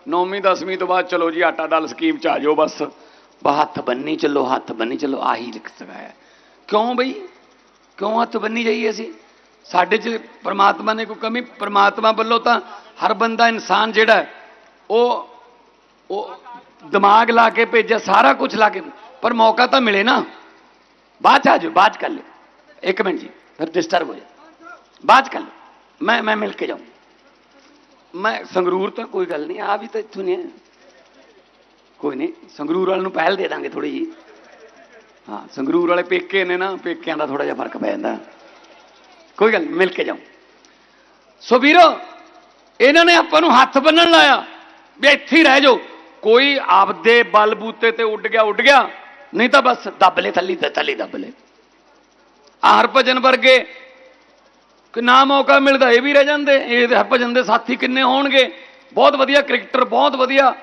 A: ਨੌਵੀਂ 10ਵੀਂ ਤੋਂ ਬਾਅਦ ਚਲੋ ਜੀ, ਆਟਾ ਦਾਲ ਸਕੀਮ ਚ ਆ ਜਾਓ ਬਸ। ਬਾ ਹੱਥ ਬੰਨੀ ਚੱਲੋ, ਹੱਥ ਬੰਨੀ ਚੱਲੋ, ਆਹੀ ਲਿਖ ਸਕਾਇਆ ਕਿਉਂ ਬਈ? ਕਿਉਂ ਹੱਥ ਬੰਨੀ ਜਾਈਏ ਅਸੀਂ? ਸਾਡੇ ਚ ਪਰਮਾਤਮਾ ਨੇ ਕੋਈ ਕਮੀ? ਪਰਮਾਤਮਾ ਵੱਲੋਂ ਤਾਂ ਹਰ ਬੰਦਾ ਇਨਸਾਨ ਜਿਹੜਾ ਉਹ ਉਹ ਦਿਮਾਗ ਲਾ ਕੇ ਭੇਜਿਆ, ਸਾਰਾ ਕੁਝ ਲਾ ਕੇ। ਪਰ ਮੌਕਾ ਤਾਂ ਮਿਲੇ ਨਾ। ਬਾਅਦ ਚ ਆ ਜਾਓ ਬਾਅਦ ਚ ਕਰ ਲਿਓ। ਇੱਕ ਮਿੰਟ ਜੀ, ਫਿਰ ਡਿਸਟਰਬ ਹੋ ਜਾ ਬਾਅਦ ਚ ਕਰ ਲਿਓ। ਮੈਂ ਮੈਂ ਮਿਲ ਕੇ ਜਾਊਂ। ਮੈਂ ਸੰਗਰੂਰ ਤਾਂ, ਕੋਈ ਗੱਲ ਨਹੀਂ, ਆ ਵੀ ਤਾਂ ਇੱਥੋਂ ਨਹੀਂ ਹੈ ਕੋਈ ਨਹੀਂ, ਸੰਗਰੂਰ ਵਾਲੇ ਨੂੰ ਪਹਿਲ ਦੇ ਦਾਂਗੇ ਥੋੜੀ ਜੀ ਹਾਂ, ਸੰਗਰੂਰ ਵਾਲੇ ਪੇਕੇ ਨੇ ਨਾ, ਪੇਕਿਆਂ ਦਾ ਥੋੜਾ ਜਿਹਾ ਫ਼ਰਕ ਪੈ ਜਾਂਦਾ। ਕੋਈ ਗੱਲ ਨੀ, ਮਿਲ ਕੇ ਜਾਊਂ। ਸੋ ਵੀਰੋ ਇਹਨਾਂ ਨੇ ਆਪਾਂ ਨੂੰ ਹੱਥ ਬੰਨਣ ਲਾਇਆ ਵੀ ਇੱਥੇ ਹੀ ਰਹਿ ਜਾਓ। ਕੋਈ ਆਪਦੇ ਬਲ ਬੂਤੇ ਤੇ ਉੱਡ ਗਿਆ ਉੱਡ ਗਿਆ ਨਹੀਂ ਤਾਂ ਬਸ ਦੱਬ ਲੈ ਥੱਲੀ ਤੇ ਥੱਲੀ ਦੱਬ ਲੈ। ਆਹ ਹਰਭਜਨ ਵਰਗੇ ਕਿ ਨਾ ਮੌਕਾ ਮਿਲਦਾ ਇਹ ਵੀ ਰਹਿ ਜਾਂਦੇ ਇਹ ਹਰਭਜਨ ਦੇ ਸਾਥੀ ਕਿੰਨੇ ਹੋਣਗੇ। ਬਹੁਤ ਵਧੀਆ ਕ੍ਰਿਕਟਰ ਬਹੁਤ ਵਧੀਆ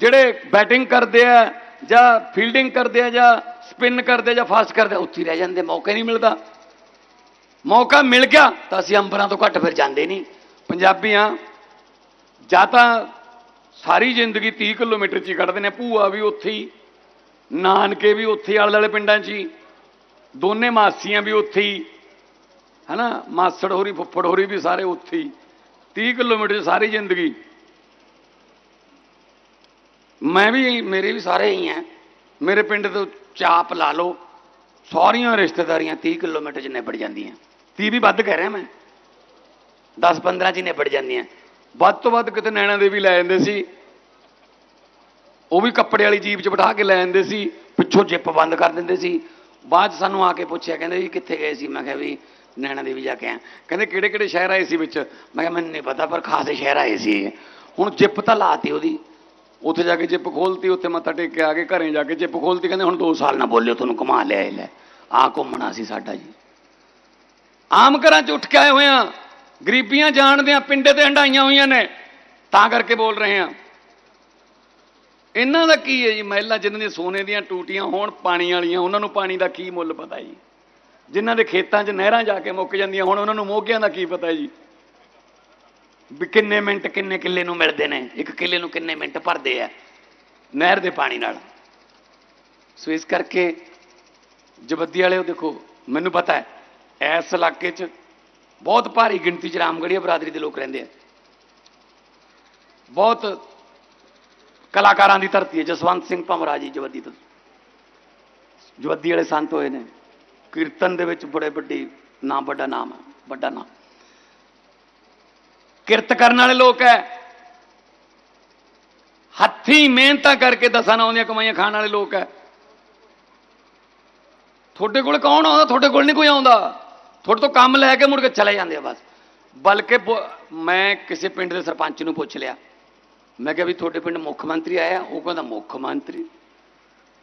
A: ਜਿਹੜੇ ਬੈਟਿੰਗ ਕਰਦੇ ਆ ਜਾਂ ਫੀਲਡਿੰਗ ਕਰਦੇ ਆ ਜਾਂ ਸਪਿਨ ਕਰਦੇ ਜਾਂ ਫਾਸਟ ਕਰਦੇ ਉੱਥੇ ਹੀ ਰਹਿ ਜਾਂਦੇ ਮੌਕਾ ਨਹੀਂ ਮਿਲਦਾ। ਮੌਕਾ ਮਿਲ ਗਿਆ ਤਾਂ ਅਸੀਂ ਅੰਬਰਾਂ ਤੋਂ ਘੱਟ ਫਿਰ ਜਾਂਦੇ ਨਹੀਂ। ਪੰਜਾਬੀਆਂ ਜਾਂ ਤਾਂ ਸਾਰੀ ਜ਼ਿੰਦਗੀ 30 ਕਿਲੋਮੀਟਰ 'ਚ ਹੀ ਕੱਢਦੇ ਨੇ, ਭੂਆ ਵੀ ਉੱਥੇ ਹੀ, ਨਾਨਕੇ ਵੀ ਉੱਥੇ ਆਲੇ ਦੁਆਲੇ ਪਿੰਡਾਂ 'ਚ ਹੀ, ਦੋਨੇ ਮਾਸੀਆਂ ਵੀ ਉੱਥੇ ਹੀ, ਹਨਾ, ਮਾਸੜ ਹੋਰੀ, ਫੁੱਫੜ ਹੋਰੀ ਵੀ ਸਾਰੇ ਉੱਥੇ ਹੀ 30 ਕਿਲੋਮੀਟਰ 'ਚ ਸਾਰੀ ਜ਼ਿੰਦਗੀ। ਮੈਂ ਵੀ, ਮੇਰੇ ਵੀ ਸਾਰੇ ਹੀ। ਆ ਮੇਰੇ ਪਿੰਡ ਤੋਂ ਚਾਪ ਲਾ ਲਓ, ਸਾਰੀਆਂ ਰਿਸ਼ਤੇਦਾਰੀਆਂ 30 ਕਿਲੋਮੀਟਰ 'ਚ ਨਿਬੜ ਜਾਂਦੀਆਂ। 30 ਵੀ ਵੱਧ ਕਹਿ ਰਿਹਾ ਮੈਂ। 10 15 'ਚ ਹੀ ਨਿਬੜ ਜਾਂਦੀਆਂ ਵੱਧ ਤੋਂ ਵੱਧ ਕਿਤੇ ਨੈਣਾ ਦੇਵੀ ਲੈ ਜਾਂਦੇ ਸੀ। ਉਹ ਵੀ ਕੱਪੜੇ ਵਾਲੀ ਜੀਪ 'ਚ ਬਿਠਾ ਕੇ ਲੈ ਜਾਂਦੇ ਸੀ। ਪਿੱਛੋਂ ਜਿੱਪ ਬੰਦ ਕਰ ਦਿੰਦੇ ਸੀ। ਬਾਅਦ 'ਚ ਸਾਨੂੰ ਆ ਕੇ ਪੁੱਛਿਆ, ਕਹਿੰਦੇ ਜੀ ਕਿੱਥੇ ਗਏ ਸੀ? ਮੈਂ ਕਿਹਾ ਵੀ ਨੈਣਾ ਦੇਵੀ ਜਾ ਕੇ ਆਇਆ। ਕਹਿੰਦੇ ਕਿਹੜੇ ਕਿਹੜੇ ਸ਼ਹਿਰ ਆਏ ਸੀ ਵਿੱਚ? ਮੈਂ ਕਿਹਾ ਮੈਨੂੰ ਨਹੀਂ ਪਤਾ, ਪਰ ਖਾਸੇ ਸ਼ਹਿਰ ਆਏ ਸੀ ਹੁਣ ਜਿੱਪ ਤਾਂ ਲਾਤੀ ਉਹਦੀ। ਉੱਥੇ ਜਾ ਕੇ ਜਿੱਪ ਖੋਲਤੀ, ਉੱਥੇ ਮੱਥਾ ਟੇਕ ਕੇ ਆ ਕੇ ਘਰੇ ਜਾ ਕੇ ਜਿੱਪ ਖੋਲਤੀ। ਕਹਿੰਦੇ ਹੁਣ 2 ਸਾਲ ਨਾ ਬੋਲਿਓ, ਤੁਹਾਨੂੰ ਕਮਾ ਲਿਆ ਇਹ ਲੈ। ਆ ਘੁੰਮਣਾ ਸੀ ਸਾਡਾ ਜੀ। ਆਮ ਘਰਾਂ 'ਚ ਉੱਠ ਕੇ ਆਏ ਹੋਏ ਆ। ਗਰੀਬੀਆਂ ਜਾਣਦੇ ਆ, ਪਿੰਡੇ ਤੇ ਹੰਡਾਈਆਂ ਹੋਈਆਂ ਨੇ। ਤਾਂ ਕਰਕੇ ਬੋਲ ਰਹੇ ਆ। ਇਹਨਾਂ ਦਾ ਕੀ ਹੈ ਜੀ? ਮਹਿਲਾ ਜਿਨ੍ਹਾਂ ਦੀਆਂ ਸੋਨੇ ਦੀਆਂ ਟੂਟੀਆਂ, ਹੋਣ ਪਾਣੀ ਵਾਲੀਆਂ, ਉਹਨਾਂ ਨੂੰ ਪਾਣੀ ਦਾ ਕੀ ਮੁੱਲ ਪਤਾ ਜੀ? ਜਿਨ੍ਹਾਂ ਦੇ ਖੇਤਾਂ 'ਚ ਨਹਿਰਾਂ ਜਾ ਕੇ ਮੁੱਕ ਜਾਂਦੀਆਂ, ਹੁਣ ਉਹਨਾਂ ਨੂੰ ਮੋਗਿਆਂ ਦਾ ਕੀ ਪਤਾ ਜੀ? ਵੀ ਕਿੰਨੇ ਮਿੰਟ ਕਿੰਨੇ ਕਿੱਲੇ ਨੂੰ ਮਿਲਦੇ ਨੇ? ਇੱਕ ਕਿੱਲੇ ਨੂੰ ਕਿੰਨੇ ਮਿੰਟ ਭਰਦੇ ਆ ਨਹਿਰ ਦੇ ਪਾਣੀ ਨਾਲ? ਸੋ ਇਸ ਕਰਕੇ ਜਬੱਦੀ ਵਾਲਿਓ ਦੇਖੋ, ਮੈਨੂੰ ਪਤਾ ਹੈ ਇਸ ਇਲਾਕੇ 'ਚ ਬਹੁਤ ਭਾਰੀ ਗਿਣਤੀ 'ਚ ਰਾਮਗੜੀਆ ਬਰਾਦਰੀ ਦੇ ਲੋਕ ਰਹਿੰਦੇ ਆ। ਬਹੁਤ ਕਲਾਕਾਰਾਂ ਦੀ ਧਰਤੀ ਹੈ। ਜਸਵੰਤ ਸਿੰਘ ਭਮਰਾ ਜੀ, ਜਵੱਦੀ ਤੋਂ। ਜਵੱਦੀ ਵਾਲੇ ਸੰਤ ਹੋਏ ਨੇ। ਕੀਰਤਨ ਦੇ ਵਿੱਚ ਬੜੇ ਵੱਡੀ ਨਾਮ ਵੱਡਾ ਨਾਮ ਹੈ, ਵੱਡਾ ਨਾਮ ਕਿਰਤ ਕਰਨ ਵਾਲੇ ਲੋਕ ਹੈ। ਹੱਥੀਂ ਮਿਹਨਤਾਂ ਕਰਕੇ ਦਸਾਂ ਆਉਂਦੀਆਂ ਕਮਾਈਆਂ ਖਾਣ ਵਾਲੇ ਲੋਕ ਹੈ। ਤੁਹਾਡੇ ਕੋਲ ਕੌਣ ਆਉਂਦਾ? ਤੁਹਾਡੇ ਕੋਲ ਨਹੀਂ ਕੋਈ ਆਉਂਦਾ। ਤੁਹਾਡੇ ਤੋਂ ਕੰਮ ਲੈ ਕੇ ਮੁੜ ਕੇ ਚਲੇ ਜਾਂਦੇ ਆ ਬਸ। ਬਲਕਿ ਬ- ਮੈਂ ਕਿਸੇ ਪਿੰਡ ਦੇ ਸਰਪੰਚ ਨੂੰ ਪੁੱਛ ਲਿਆ। ਮੈਂ ਕਿਹਾ ਵੀ ਤੁਹਾਡੇ ਪਿੰਡ ਮੁੱਖ ਮੰਤਰੀ ਆਇਆ? ਉਹ ਕਹਿੰਦਾ, ਮੁੱਖ ਮੰਤਰੀ?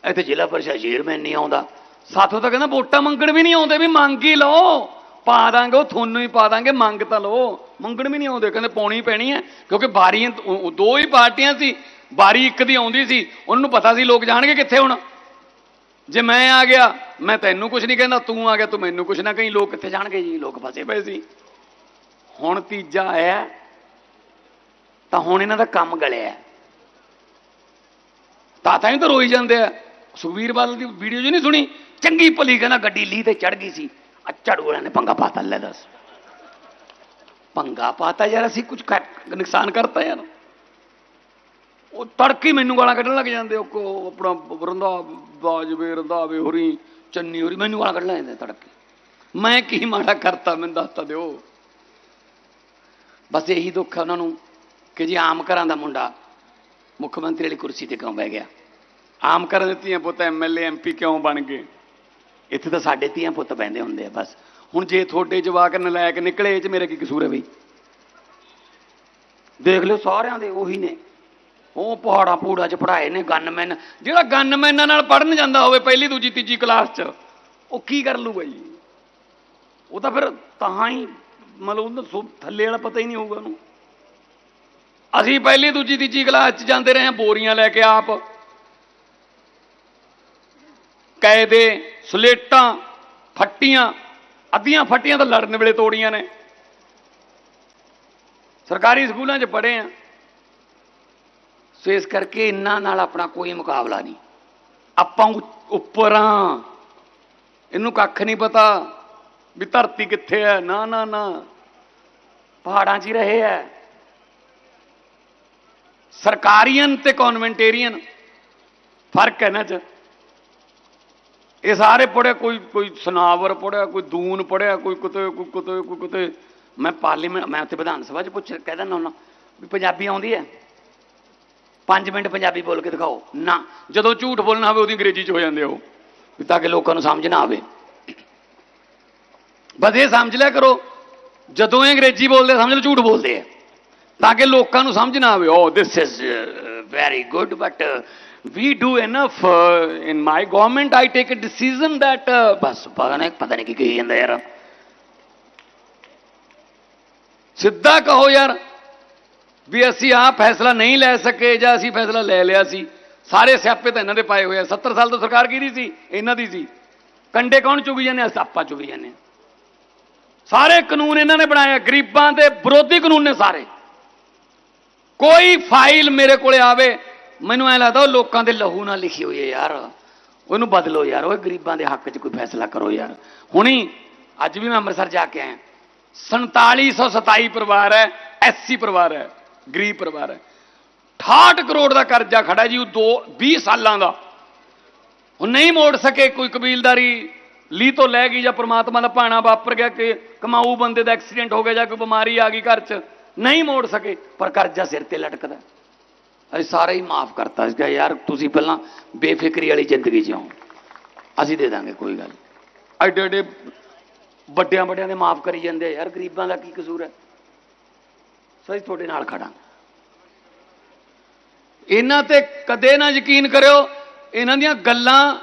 A: ਇੱਥੇ ਜ਼ਿਲ੍ਹਾ ਪਰਿਸ਼ਦ ਚੇਅਰਮੈਨ ਨਹੀਂ ਆਉਂਦਾ। ਸਾਥੋਂ ਤਾਂ ਕਹਿੰਦਾ, ਵੋਟਾਂ ਮੰਗਣ ਵੀ ਨਹੀਂ ਆਉਂਦੇ, ਵੀ ਮੰਗ ਹੀ ਲਓ। ਪਾ ਦਾਂਗੇ, ਉਹ ਤੁਹਾਨੂੰ ਹੀ ਪਾ ਦਾਂਗੇ, ਮੰਗ ਤਾਂ ਲਓ। ਮੰਗਣ ਵੀ ਨਹੀਂ ਆਉਂਦੇ, ਕਹਿੰਦੇ ਪਾਉਣੀ ਪੈਣੀ ਹੈ। ਕਿਉਂਕਿ ਬਾਰੀਆਂ ਦੋ ਹੀ ਪਾਰਟੀਆਂ ਸੀ, ਬਾਰੀ ਇੱਕ ਦੀ ਆਉਂਦੀ ਸੀ, ਉਹਨਾਂ ਨੂੰ ਪਤਾ ਸੀ, ਲੋਕ ਜਾਣਗੇ ਕਿੱਥੇ ਹੁਣ। ਜੇ ਮੈਂ ਆ ਗਿਆ, ਮੈਂ ਤੈਨੂੰ ਕੁਝ ਨਹੀਂ ਕਹਿੰਦਾ, ਤੂੰ ਆ ਗਿਆ, ਤੂੰ ਮੈਨੂੰ ਕੁਝ ਨਾ ਕਹੀਂ। ਲੋਕ ਕਿੱਥੇ ਜਾਣਗੇ ਜੀ, ਲੋਕ ਫਸੇ ਪਏ ਸੀ। ਹੁਣ ਤੀਜਾ ਆਇਆ ਤਾਂ ਹੁਣ ਇਹਨਾਂ ਦਾ ਕੰਮ ਗਲਿਆ ਤਾਂ ਤਾਂ ਹੀ ਤਾਂ ਰੋਈ ਜਾਂਦੇ ਆ। ਸੁਖਵੀਰ ਬਾਦਲ ਦੀ ਵੀਡੀਓ ਜੀ ਨਹੀਂ ਸੁਣੀ? ਚੰਗੀ ਭਲੀ ਕਹਿੰਦਾ ਗੱਡੀ ਲੀ ਤੇ ਚੜ ਗਈ ਸੀ। ਆ ਝਾੜੂ ਵਾਲਿਆਂ ਨੇ ਪੰਗਾ ਪਾਤਾ, ਲੈ ਦੱਸ। ਪੰਗਾ ਪਾਤਾ ਯਾਰ, ਅਸੀਂ ਕੁਝ ਨੁਕਸਾਨ ਕਰਤਾ ਯਾਰ। ਉਹ ਤੜਕੀ ਮੈਨੂੰ ਗਾਲਾਂ ਕੱਢਣ ਲੱਗ ਜਾਂਦੇ, ਉਹ ਆਪਣਾ ਰੰਦਾ ਬਾਜਵੇ ਰੰਦਾਵੇ ਹੋਰੀ, ਚੰਨੀ ਹੋਰੀ, ਮੈਨੂੰ ਗਾਲਾਂ ਕੱਢਣ ਲੱਗ ਜਾਂਦੇ ਤੜਕੇ। ਮੈਂ ਕੀ ਮਾੜਾ ਕਰਤਾ, ਮੈਨੂੰ ਦੱਸਤਾ ਦਿਓ। ਬਸ ਇਹੀ ਦੁੱਖ ਹੈ ਉਹਨਾਂ ਨੂੰ ਕਿ ਜੀ ਆਮ ਘਰਾਂ ਦਾ ਮੁੰਡਾ ਮੁੱਖ ਮੰਤਰੀ ਵਾਲੀ ਕੁਰਸੀ ਤੇ ਕਿਉਂ ਬਹਿ ਗਿਆ? ਆਮ ਘਰਾਂ ਦੇ ਧੀਆਂ ਪੁੱਤ ਐਮਐਲਏ ਐਮਪੀ ਕਿਉਂ ਬਣ ਗਏ? ਇੱਥੇ ਤਾਂ ਸਾਡੇ ਧੀਆਂ ਪੁੱਤ ਬਹਿੰਦੇ ਹੁੰਦੇ ਆ ਬਸ। ਹੁਣ ਜੇ ਤੁਹਾਡੇ ਜਵਾਕ ਨਲਾਇਕ ਨਿਕਲੇ, ਇਹ ਚ ਮੇਰੇ ਕੀ ਕਸੂਰ ਹੈ ਬਈ? ਦੇਖ ਲਿਓ ਸਾਰਿਆਂ ਦੇ ਉਹੀ ਨੇ। ਉਹ ਪਹਾੜਾ ਪੂੜਾ ਚ ਪੜਾਏ ਨੇ ਗਨਮੈਨ ਜਿਹੜਾ ਗਨਮੈਨਾਂ ਨਾਲ ਪੜਨ ਜਾਂਦਾ ਹੋਵੇ ਪਹਿਲੀ, ਦੂਜੀ, ਤੀਜੀ ਕਲਾਸ ਚ, ਉਹ ਕੀ ਕਰ ਲੂਗਾ ਜੀ? ਉਹ ਤਾਂ ਫਿਰ ਤਾਂ ਹੀ ਮਤਲਬ ਉਹਨੂੰ ਸੋ- ਥੱਲੇ ਵਾਲਾ ਪਤਾ ਹੀ ਨਹੀਂ ਹੋਊਗਾ ਉਹਨੂੰ। ਅਸੀਂ ਪਹਿਲੀ, ਦੂਜੀ, ਤੀਜੀ ਕਲਾਸ ਚ ਜਾਂਦੇ ਰਹੇ ਹਾਂ, ਬੋਰੀਆਂ ਲੈ ਕੇ ਆਪ। ਕਾਇਦੇ ਸਲੇਟਾਂ, ਫੱਟੀਆਂ, ਅੱਧੀਆਂ ਫੱਟੀਆਂ ਤਾਂ ਲੜਨ ਵੇਲੇ ਤੋੜੀਆਂ ਨੇ। ਸਰਕਾਰੀ ਸਕੂਲਾਂ 'ਚ ਪੜ੍ਹੇ ਆ ਸੋ ਇਸ ਕਰਕੇ ਇਹਨਾਂ ਨਾਲ ਆਪਣਾ ਕੋਈ ਮੁਕਾਬਲਾ ਨਹੀਂ। ਆਪਾਂ ਉ- ਉੱਪਰਾਂ ਇਹਨੂੰ ਕੱਖ ਨਹੀਂ ਪਤਾ ਵੀ ਧਰਤੀ ਕਿੱਥੇ ਹੈ। ਨਾ ਨਾ ਨਾ। ਪਹਾੜਾਂ 'ਚ ਹੀ ਰਹੇ ਹੈ। ਸਰਕਾਰੀਅਨ ਤੇ ਕਨਵੈਂਟੇਰੀਅਨ। ਫ਼ਰਕ ਹੈ ਨਾ ਚ। ਇਹ ਸਾਰੇ ਪੜਿਆ ਕੋਈ ਕੋਈ ਸਨਾਵਰ ਪੜਿਆ ਕੋਈ ਦੂਨ ਪੜਿਆ ਕੋਈ ਕਿਤੇ ਕੋਈ ਕਿਤੇ ਕੋਈ ਕਿਤੇ। ਮੈਂ ਪਾਰਲੀਮੈਂਟ, ਮੈਂ ਉੱਥੇ ਵਿਧਾਨ ਸਭਾ 'ਚ ਪੁੱਛ, ਕਹਿ ਦਿੰਦਾ ਹੁੰਦਾ ਵੀ ਪੰਜਾਬੀ ਆਉਂਦੀ ਹੈ। 5 ਮਿੰਟ ਪੰਜਾਬੀ ਬੋਲ ਕੇ ਦਿਖਾਓ। ਨਾ, ਜਦੋਂ ਝੂਠ ਬੋਲਣਾ ਹੋਵੇ, ਉਹਦੀ ਅੰਗਰੇਜ਼ੀ 'ਚ ਹੋ ਜਾਂਦੇ ਉਹ ਤਾਂ ਕਿ ਲੋਕਾਂ ਨੂੰ ਸਮਝ ਨਾ ਆਵੇ। ਬਸ ਇਹ ਸਮਝ ਲਿਆ ਕਰੋ, ਜਦੋਂ ਇਹ ਅੰਗਰੇਜ਼ੀ ਬੋਲਦੇ ਸਮਝ ਲਓ ਝੂਠ ਬੋਲਦੇ ਆ। ਤਾਂ ਕਿ ਲੋਕਾਂ ਨੂੰ ਸਮਝ ਨਾ ਆਵੇ ਓ this is very good but we do enough in my government I take a decision that ਬਸ ਪਤਾ ਨਹੀਂ ਪਤਾ ਨਹੀਂ ਕੀ ਕਹੀ ਜਾਂਦਾ ਯਾਰ। ਸਿੱਧਾ ਕਹੋ ਯਾਰ ਵੀ ਅਸੀਂ ਆਹ ਫੈਸਲਾ ਨਹੀਂ ਲੈ ਸਕੇ ਜਾਂ ਅਸੀਂ ਫੈਸਲਾ ਲੈ ਲਿਆ ਸੀ। ਸਾਰੇ ਸਿਆਪੇ ਤਾਂ ਇਹਨਾਂ ਦੇ ਪਾਏ ਹੋਏ ਆ। 70 ਸਾਲ ਤੋਂ ਸਰਕਾਰ ਕਿਹਦੀ ਸੀ? ਇਹਨਾਂ ਦੀ ਸੀ। ਕੰਡੇ ਕੌਣ ਚੁਗੀ ਜਾਂਦੇ ਆ? ਆਪਾਂ ਚੁਗੀ ਜਾਂਦੇ ਆ। ਸਾਰੇ ਕਾਨੂੰਨ ਇਹਨਾਂ ਨੇ ਬਣਾਏ ਗਰੀਬਾਂ ਦੇ ਵਿਰੋਧੀ ਕਾਨੂੰਨ ਨੇ ਸਾਰੇ। ਕੋਈ ਫਾਈਲ ਮੇਰੇ ਕੋਲੇ ਆਵੇ, ਮੈਨੂੰ ਐ ਲੱਗਦਾ ਉਹ ਲੋਕਾਂ ਦੇ ਲਹੂ ਨਾਲ ਲਿਖੀ ਹੋਈ ਹੈ ਯਾਰ। ਉਹਨੂੰ ਬਦਲੋ ਯਾਰ। ਉਹ ਗਰੀਬਾਂ ਦੇ ਹੱਕ 'ਚ ਕੋਈ ਫੈਸਲਾ ਕਰੋ ਯਾਰ। ਹੁਣੀ ਅੱਜ ਵੀ ਮੈਂ ਅੰਮ੍ਰਿਤਸਰ ਜਾ ਕੇ ਆਇਆ। 4727 ਪਰਿਵਾਰ ਹੈ, ਐਸਸੀ ਪਰਿਵਾਰ ਹੈ। ਗਰੀਬ ਪਰਿਵਾਰ ਹੈ। 68 ਕਰੋੜ ਦਾ ਕਰਜ਼ਾ ਖੜਾ ਜੀ, ਉਹ ਦੋ 20 ਸਾਲਾਂ ਦਾ। ਉਹ ਨਹੀਂ ਮੋੜ ਸਕੇ ਕੋਈ ਕਬੀਲਦਾਰੀ। ਲੀ ਤੋਂ ਲੈ ਗਈ ਜਾਂ ਪ੍ਰਮਾਤਮਾ ਦਾ ਭਾਣਾ ਵਾਪਰ ਗਿਆ ਕਿ ਕਮਾਊ ਬੰਦੇ ਦਾ ਐਕਸੀਡੈਂਟ ਹੋ ਗਿਆ ਜਾਂ ਕੋਈ ਬਿਮਾਰੀ ਆ ਗਈ ਘਰ 'ਚ, ਨਹੀਂ ਮੋੜ ਸਕੇ। ਪਰ ਕਰਜ਼ਾ ਸਿਰ ਤੇ ਲਟਕਦਾ। ਅਸੀਂ ਸਾਰਾ ਹੀ ਮਾਫ ਕਰਤਾ ਸੀਗਾ ਯਾਰ ਤੁਸੀਂ ਪਹਿਲਾਂ ਬੇਫਿਕਰੀ ਵਾਲੀ ਜ਼ਿੰਦਗੀ ਜਿਓ ਅਸੀਂ ਦੇ ਦਾਂਗੇ, ਕੋਈ ਗੱਲ ਐਡੇ ਐਡੇ ਵੱਡਿਆਂ ਵੱਡਿਆਂ ਦੇ ਮਾਫ ਕਰੀ ਜਾਂਦੇ ਆ। ਯਾਰ ਗਰੀਬਾਂ ਦਾ ਕੀ ਕਸੂਰ ਹੈ? ਸੋ ਤੁਹਾਡੇ ਨਾਲ ਖੜਾ ਇਹਨਾਂ ਤੇ ਕਦੇ ਨਾ ਯਕੀਨ ਕਰਿਓ, ਇਹਨਾਂ ਦੀਆਂ ਗੱਲਾਂ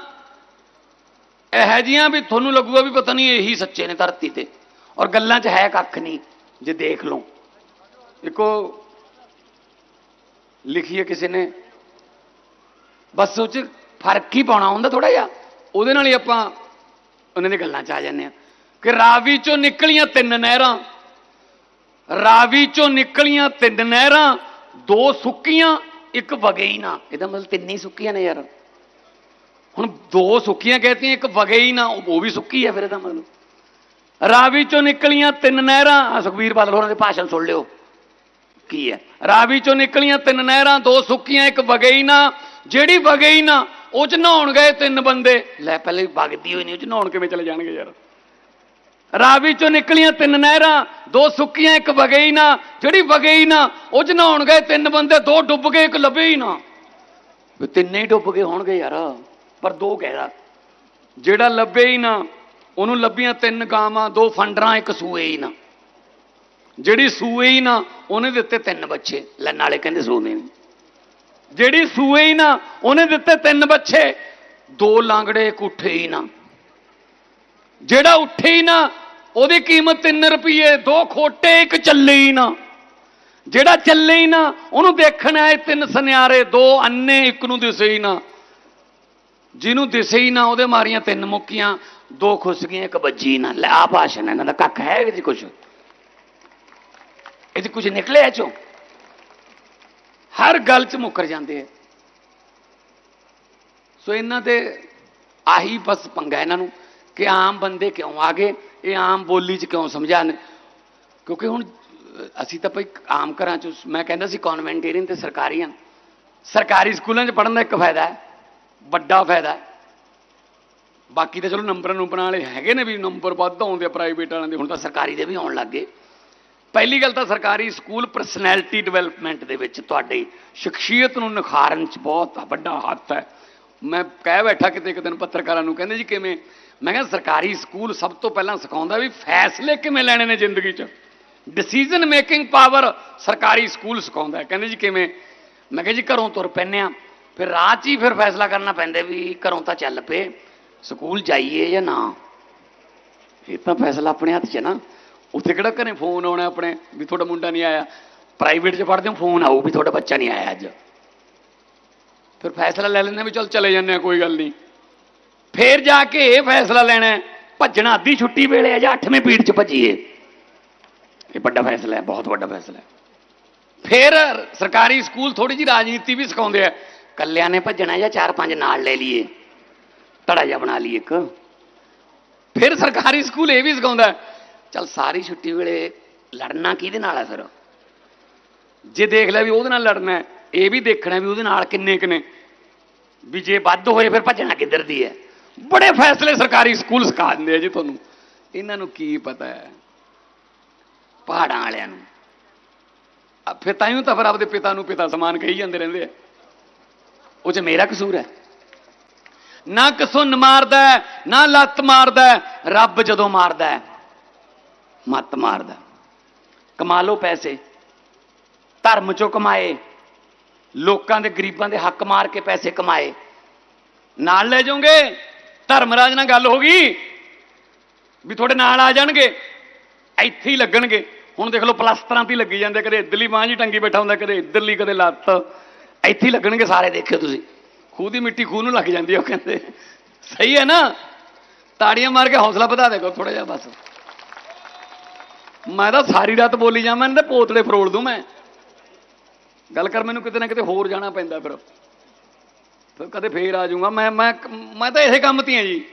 A: ਇਹੋ ਜੀਆਂ ਵੀ ਤੁਹਾਨੂੰ ਲੱਗੂਗਾ ਵੀ ਪਤਾ ਨਹੀਂ ਇਹੀ ਸੱਚੇ ਨੇ ਧਰਤੀ ਤੇ। ਔਰ ਗੱਲਾਂ 'ਚ ਹੈ ਕੱਖ ਨਹੀਂ, ਜੇ ਦੇਖ ਲਓ। ਇੱਕੋ ਲਿਖੀਏ ਕਿਸੇ ਨੇ, ਬਸ ਉਹ 'ਚ ਫ਼ਰਕ ਹੀ ਪਾਉਣਾ ਹੁੰਦਾ ਥੋੜਾ ਜਿਹਾ। ਉਹਦੇ ਨਾਲ ਹੀ ਆਪਾਂ ਉਹਨਾਂ ਦੀਆਂ ਗੱਲਾਂ 'ਚ ਆ ਜਾਂਦੇ ਆ ਕਿ ਰਾਵੀ 'ਚੋਂ ਨਿਕਲੀਆਂ ਤਿੰਨ ਨਹਿਰਾਂ ਰਾਵੀ 'ਚੋਂ ਨਿਕਲੀਆਂ ਤਿੰਨ ਨਹਿਰਾਂ ਦੋ ਸੁੱਕੀਆਂ ਇੱਕ ਵਗਈ ਨਾ ਇਹਦਾ ਮਤਲਬ ਤਿੰਨ ਹੀ ਸੁੱਕੀਆਂ ਨੇ ਯਾਰ। ਹੁਣ ਦੋ ਸੁੱਕੀਆਂ ਕਹਤੀਆਂ ਇੱਕ ਵਗਈ ਨਾ ਉਹ ਵੀ ਸੁੱਕੀ ਹੈ ਫਿਰ ਇਹਦਾ ਮਤਲਬ। ਰਾਵੀ 'ਚੋਂ ਨਿਕਲੀਆਂ ਤਿੰਨ ਨਹਿਰਾਂ ਆਹ ਸੁਖਬੀਰ ਬਾਦਲ ਹੋਰਾਂ ਦੇ ਭਾਸ਼ਣ ਸੁਣ ਲਿਓ। ਕੀ ਹੈ? ਰਾਵੀ 'ਚੋਂ ਨਿਕਲੀਆਂ ਤਿੰਨ ਨਹਿਰਾਂ ਦੋ ਸੁੱਕੀਆਂ ਇੱਕ ਵਗਈ ਨਾ ਜਿਹੜੀ ਵਗਈ ਨਾ ਉਹ 'ਚ ਨਹਾਉਣ ਗਏ ਤਿੰਨ ਬੰਦੇ। ਲੈ ਪਹਿਲੇ ਵਗਦੀ ਹੋਈ ਨਹੀਂ ਉਹ 'ਚ ਨਹਾਉਣ ਕਿਵੇਂ ਚਲੇ ਜਾਣਗੇ ਯਾਰ? ਰਾਵੀ ਚੋਂ ਨਿਕਲੀਆਂ ਤਿੰਨ ਨਹਿਰਾਂ, ਦੋ ਸੁੱਕੀਆਂ, ਇੱਕ ਵਗਈ ਨਾ। ਜਿਹੜੀ ਵਗਈ ਨਾ, ਉਹ ਚ ਨਹਾਉਣ ਗਏ ਤਿੰਨ ਬੰਦੇ, ਦੋ ਡੁੱਬ ਗਏ, ਇੱਕ ਲੱਭੇ ਹੀ ਨਾ। ਵੀ ਤਿੰਨੇ ਹੀ ਡੁੱਬ ਗਏ ਹੋਣਗੇ ਯਾਰ, ਪਰ ਦੋ ਕਹਿਦਾ ਜਿਹੜਾ ਲੱਭੇ ਹੀ ਨਾ, ਉਹਨੂੰ ਲੱਭੀਆਂ ਤਿੰਨ ਗਾਵਾਂ, ਦੋ ਫੰਡਰਾਂ, ਇੱਕ ਸੂਏ ਹੀ ਨਾ। ਜਿਹੜੀ ਸੂਏ ਹੀ ਨਾ, ਉਹਨੇ ਦਿੱਤੇ ਤਿੰਨ ਬੱਚੇ। ਲੈ ਨਾਲੇ ਕਹਿੰਦੇ ਸੂਨੇ ਨਹੀਂ ਜਿਹੜੀ ਸੂਏ ਹੀ ਨਾ, ਉਹਨੇ ਦਿੱਤੇ ਤਿੰਨ ਬੱਚੇ। ਦੋ ਲਾਂਗੜੇ, ਇੱਕ ਉੱਠੇ ਹੀ ਨਾ। ਜਿਹੜਾ ਉੱਠੇ ਹੀ ਨਾ ਉਹਦੀ ਕੀਮਤ 3 ਰੁਪਏ ਦੋ ਖੋਟੇ, ਇੱਕ ਚੱਲੇ ਹੀ ਨਾ। ਜਿਹੜਾ ਚੱਲੇ ਹੀ ਨਾ, ਉਹਨੂੰ ਦੇਖਣ ਆਏ ਤਿੰਨ ਸੁਨਿਆਰੇ, ਦੋ ਅੰਨੇ, ਇੱਕ ਨੂੰ ਦਿਸੇ ਹੀ ਨਾ। ਜਿਹਨੂੰ ਦਿਸੇ ਹੀ ਨਾ, ਉਹਦੇ ਮਾਰੀਆਂ ਤਿੰਨ ਮੁੱਕੀਆਂ, ਦੋ ਖੁੱਸ ਗਈਆਂ, ਇੱਕ ਬੱਜੀ ਨਾ। ਲੈ ਆ ਭਾਸ਼ਣ ਇਹਨਾਂ ਦਾ ਕੱਖ ਹੈ ਇਹਦੇ ਕੁਝ ਇਹਦੀ ਕੁਝ ਨਿਕਲਿਆ ਚੋਂ। ਹਰ ਗੱਲ 'ਚ ਮੁੱਕਰ ਜਾਂਦੇ ਆ। ਸੋ ਇਹਨਾਂ ਦੇ ਆਹੀ ਬਸ ਪੰਗਾ ਇਹਨਾਂ ਨੂੰ ਕਿ ਆਮ ਬੰਦੇ ਕਿਉਂ ਆ ਗਏ? ਇਹ ਆਮ ਬੋਲੀ 'ਚ ਕਿਉਂ ਸਮਝਾਣ ਕਿਉਂਕਿ ਹੁਣ ਅਸੀਂ ਤਾਂ ਭਈ ਆਮ ਘਰਾਂ 'ਚ ਮੈਂ ਕਹਿੰਦਾ ਸੀ ਕਨਵੈਂਟੇਰੀਅਨ ਤੇ ਸਰਕਾਰੀਆਂ। ਸਰਕਾਰੀ ਸਕੂਲਾਂ 'ਚ ਪੜ੍ਹਨ ਦਾ ਇੱਕ ਫਾਇਦਾ ਹੈ, ਵੱਡਾ ਫਾਇਦਾ ਹੈ। ਬਾਕੀ ਤਾਂ ਚਲੋ ਨੰਬਰਾਂ ਨੂੰਬਰਾਂ ਵਾਲੇ ਹੈਗੇ ਨੇ ਵੀ ਨੰਬਰ ਵੱਧ ਆਉਂਦੇ ਆ ਪ੍ਰਾਈਵੇਟ ਵਾਲਿਆਂ ਦੇ, ਹੁਣ ਤਾਂ ਸਰਕਾਰੀ ਦੇ ਵੀ ਆਉਣ ਲੱਗ ਗਏ। ਪਹਿਲੀ ਗੱਲ ਤਾਂ ਸਰਕਾਰੀ ਸਕੂਲ ਪਰਸਨੈਲਿਟੀ ਡਿਵੈਲਪਮੈਂਟ ਦੇ ਵਿੱਚ ਤੁਹਾਡੀ ਸ਼ਖਸੀਅਤ ਨੂੰ ਨਿਖਾਰਨ 'ਚ ਬਹੁਤ ਵੱਡਾ ਹੱਥ ਹੈ। ਮੈਂ ਕਹਿ ਬੈਠਾ ਕਿਤੇ ਇੱਕ ਦਿਨ ਪੱਤਰਕਾਰਾਂ ਨੂੰ, ਕਹਿੰਦੇ ਜੀ ਕਿਵੇਂ? ਮੈਂ ਕਿਹਾ ਸਰਕਾਰੀ ਸਕੂਲ ਸਭ ਤੋਂ ਪਹਿਲਾਂ ਸਿਖਾਉਂਦਾ ਵੀ ਫੈਸਲੇ ਕਿਵੇਂ ਲੈਣੇ ਨੇ ਜ਼ਿੰਦਗੀ 'ਚ। ਡਿਸੀਜਨ ਮੇਕਿੰਗ ਪਾਵਰ ਸਰਕਾਰੀ ਸਕੂਲ ਸਿਖਾਉਂਦਾ ਕਹਿੰਦੇ ਜੀ ਕਿਵੇਂ? ਮੈਂ ਕਿਹਾ ਜੀ ਘਰੋਂ ਤੁਰ ਪੈਂਦੇ ਆ ਫਿਰ ਰਾਹ 'ਚ ਹੀ ਫਿਰ ਫੈਸਲਾ ਕਰਨਾ ਪੈਂਦਾ ਵੀ ਘਰੋਂ ਤਾਂ ਚੱਲ ਪਏ। ਸਕੂਲ ਜਾਈਏ ਜਾਂ ਨਾ? ਇਹ ਤਾਂ ਫੈਸਲਾ ਆਪਣੇ ਹੱਥ 'ਚ ਨਾ। ਉੱਥੇ ਕਿਹੜਾ ਘਰੇ ਫੋਨ ਆਉਣਾ ਆਪਣੇ? ਵੀ ਤੁਹਾਡਾ ਮੁੰਡਾ ਨਹੀਂ ਆਇਆ। ਪ੍ਰਾਈਵੇਟ 'ਚ ਪੜ੍ਹਦੇ ਹੋ ਫੋਨ ਆਊ ਵੀ ਤੁਹਾਡਾ ਬੱਚਾ ਨਹੀਂ ਆਇਆ ਅੱਜ। ਫਿਰ ਫੈਸਲਾ ਲੈ ਲੈਂਦੇ ਵੀ ਚਲ ਚਲੇ ਜਾਂਦੇ ਆ ਕੋਈ ਗੱਲ ਨਹੀਂ। ਫੇਰ ਜਾ ਕੇ ਇਹ ਫੈਸਲਾ ਲੈਣਾ ਭੱਜਣਾ ਅੱਧੀ ਛੁੱਟੀ ਵੇਲੇ ਆ ਜਾਂ 8ਵੇਂ ਪੀੜ 'ਚ ਭੱਜੀਏ। ਇਹ ਵੱਡਾ ਫੈਸਲਾ ਹੈ ਬਹੁਤ ਵੱਡਾ ਫੈਸਲਾ ਹੈ। ਫਿਰ ਸਰਕਾਰੀ ਸਕੂਲ ਥੋੜੀ ਜੀ ਰਾਜਨੀਤੀ ਵੀ ਸਿਖਾਉਂਦੇ ਆ ਕੱਲਿਆਂ ਨੇ ਭੱਜਣਾ ਜਾਂ ਚਾਰ ਪੰਜ ਨਾਲ ਲੈ ਲਈਏ ਧੜਾ ਜਿਹਾ ਬਣਾ ਲਈਏ ਇੱਕ। ਫਿਰ ਸਰਕਾਰੀ ਸਕੂਲ ਇਹ ਵੀ ਸਿਖਾਉਂਦਾ ਚਲ ਸਾਰੀ ਛੁੱਟੀ ਵੇਲੇ ਲੜਨਾ ਕਿਹਦੇ ਨਾਲ ਹੈ ਫਿਰ? ਜੇ ਦੇਖ ਲਿਆ ਵੀ ਉਹਦੇ ਨਾਲ ਲੜਨਾ ਹੈ, ਇਹ ਵੀ ਦੇਖਣਾ ਵੀ ਉਹਦੇ ਨਾਲ ਕਿੰਨੇ ਕਿੰਨੇ ਵੀ ਜੇ ਵੱਧ ਹੋਏ ਫਿਰ ਭੱਜਣਾ ਕਿੱਧਰ ਦੀ ਹੈ। ਬੜੇ ਫੈਸਲੇ ਸਰਕਾਰੀ ਸਕੂਲ ਸਿਖਾ ਦਿੰਦੇ ਆ ਜੀ ਤੁਹਾਨੂੰ। ਇਹਨਾਂ ਨੂੰ ਕੀ ਪਤਾ ਹੈ? ਪਹਾੜਾਂ ਵਾਲਿਆਂ ਨੂੰ। ਫਿਰ ਤਾਂ ਹੀ ਤਾਂ ਫਿਰ ਆਪਦੇ ਪਿਤਾ ਨੂੰ ਪਿਤਾ ਸਮਾਨ ਕਹੀ ਜਾਂਦੇ ਰਹਿੰਦੇ ਆ। ਉਹ ਚ ਮੇਰਾ ਕਸੂਰ ਹੈ। ਨਾ ਕਸੁੰਨ ਮਾਰਦਾ ਨਾ ਲੱਤ ਮਾਰਦਾ ਰੱਬ ਜਦੋਂ ਮਾਰਦਾ ਮੱਤ ਮਾਰਦਾ ਕਮਾ ਲਓ ਪੈਸੇ। ਧਰਮ ਚੋਂ ਕਮਾਏ। ਲੋਕਾਂ ਦੇ ਗਰੀਬਾਂ ਦੇ ਹੱਕ ਮਾਰ ਕੇ ਪੈਸੇ ਕਮਾਏ। ਨਾਲ ਲੈ ਜਾਓਗੇ, ਧਰਮਰਾਜ ਨਾਲ ਗੱਲ ਹੋ ਗਈ, ਵੀ ਤੁਹਾਡੇ ਨਾਲ ਆ ਜਾਣਗੇ, ਇੱਥੇ ਹੀ ਲੱਗਣਗੇ। ਹੁਣ ਦੇਖ ਲਓ, ਪਲਸਤਰਾਂ ਤੇ ਲੱਗੀ ਜਾਂਦੇ, ਕਦੇ ਇੱਧਰਲੀ ਬਾਂਹ ਜੀ ਟੰਗੀ ਬੈਠਾ ਹੁੰਦਾ, ਕਦੇ ਇੱਧਰਲੀ, ਕਦੇ ਲੱਤ। ਇੱਥੇ ਹੀ ਲੱਗਣਗੇ ਸਾਰੇ, ਦੇਖਿਓ ਤੁਸੀਂ। ਖੂਹ ਦੀ ਮਿੱਟੀ ਖੂਹ ਨੂੰ ਲੱਗ ਜਾਂਦੀ ਉਹ ਕਹਿੰਦੇ। ਸਹੀ ਹੈ ਨਾ? ਤਾੜੀਆਂ ਮਾਰ ਕੇ ਹੌਸਲਾ ਵਧਾ ਦੇ ਦੇਗੋ ਥੋੜਾ ਜਿਹਾ ਬਸ। ਮੈਂ ਤਾਂ ਸਾਰੀ ਰਾਤ ਬੋਲੀ ਜਾਵਾਂ, ਇਹਨਾਂ ਦੇ ਪੋਤੜੇ ਫਰੋਲ ਦੂੰ ਮੈਂ। ਗੱਲ ਕਰ, ਮੈਨੂੰ ਕਿਤੇ ਨਾ ਕਿਤੇ ਹੋਰ ਜਾਣਾ ਪੈਂਦਾ ਫਿਰ। ਫਿਰ ਕਦੇ ਫੇਰ ਆ ਜਾਊਂਗਾ। ਮੈਂ ਮੈਂ ਮੈਂ ਤਾਂ ਇਸੇ ਕੰਮ ਤੇ ਆ ਜੀ।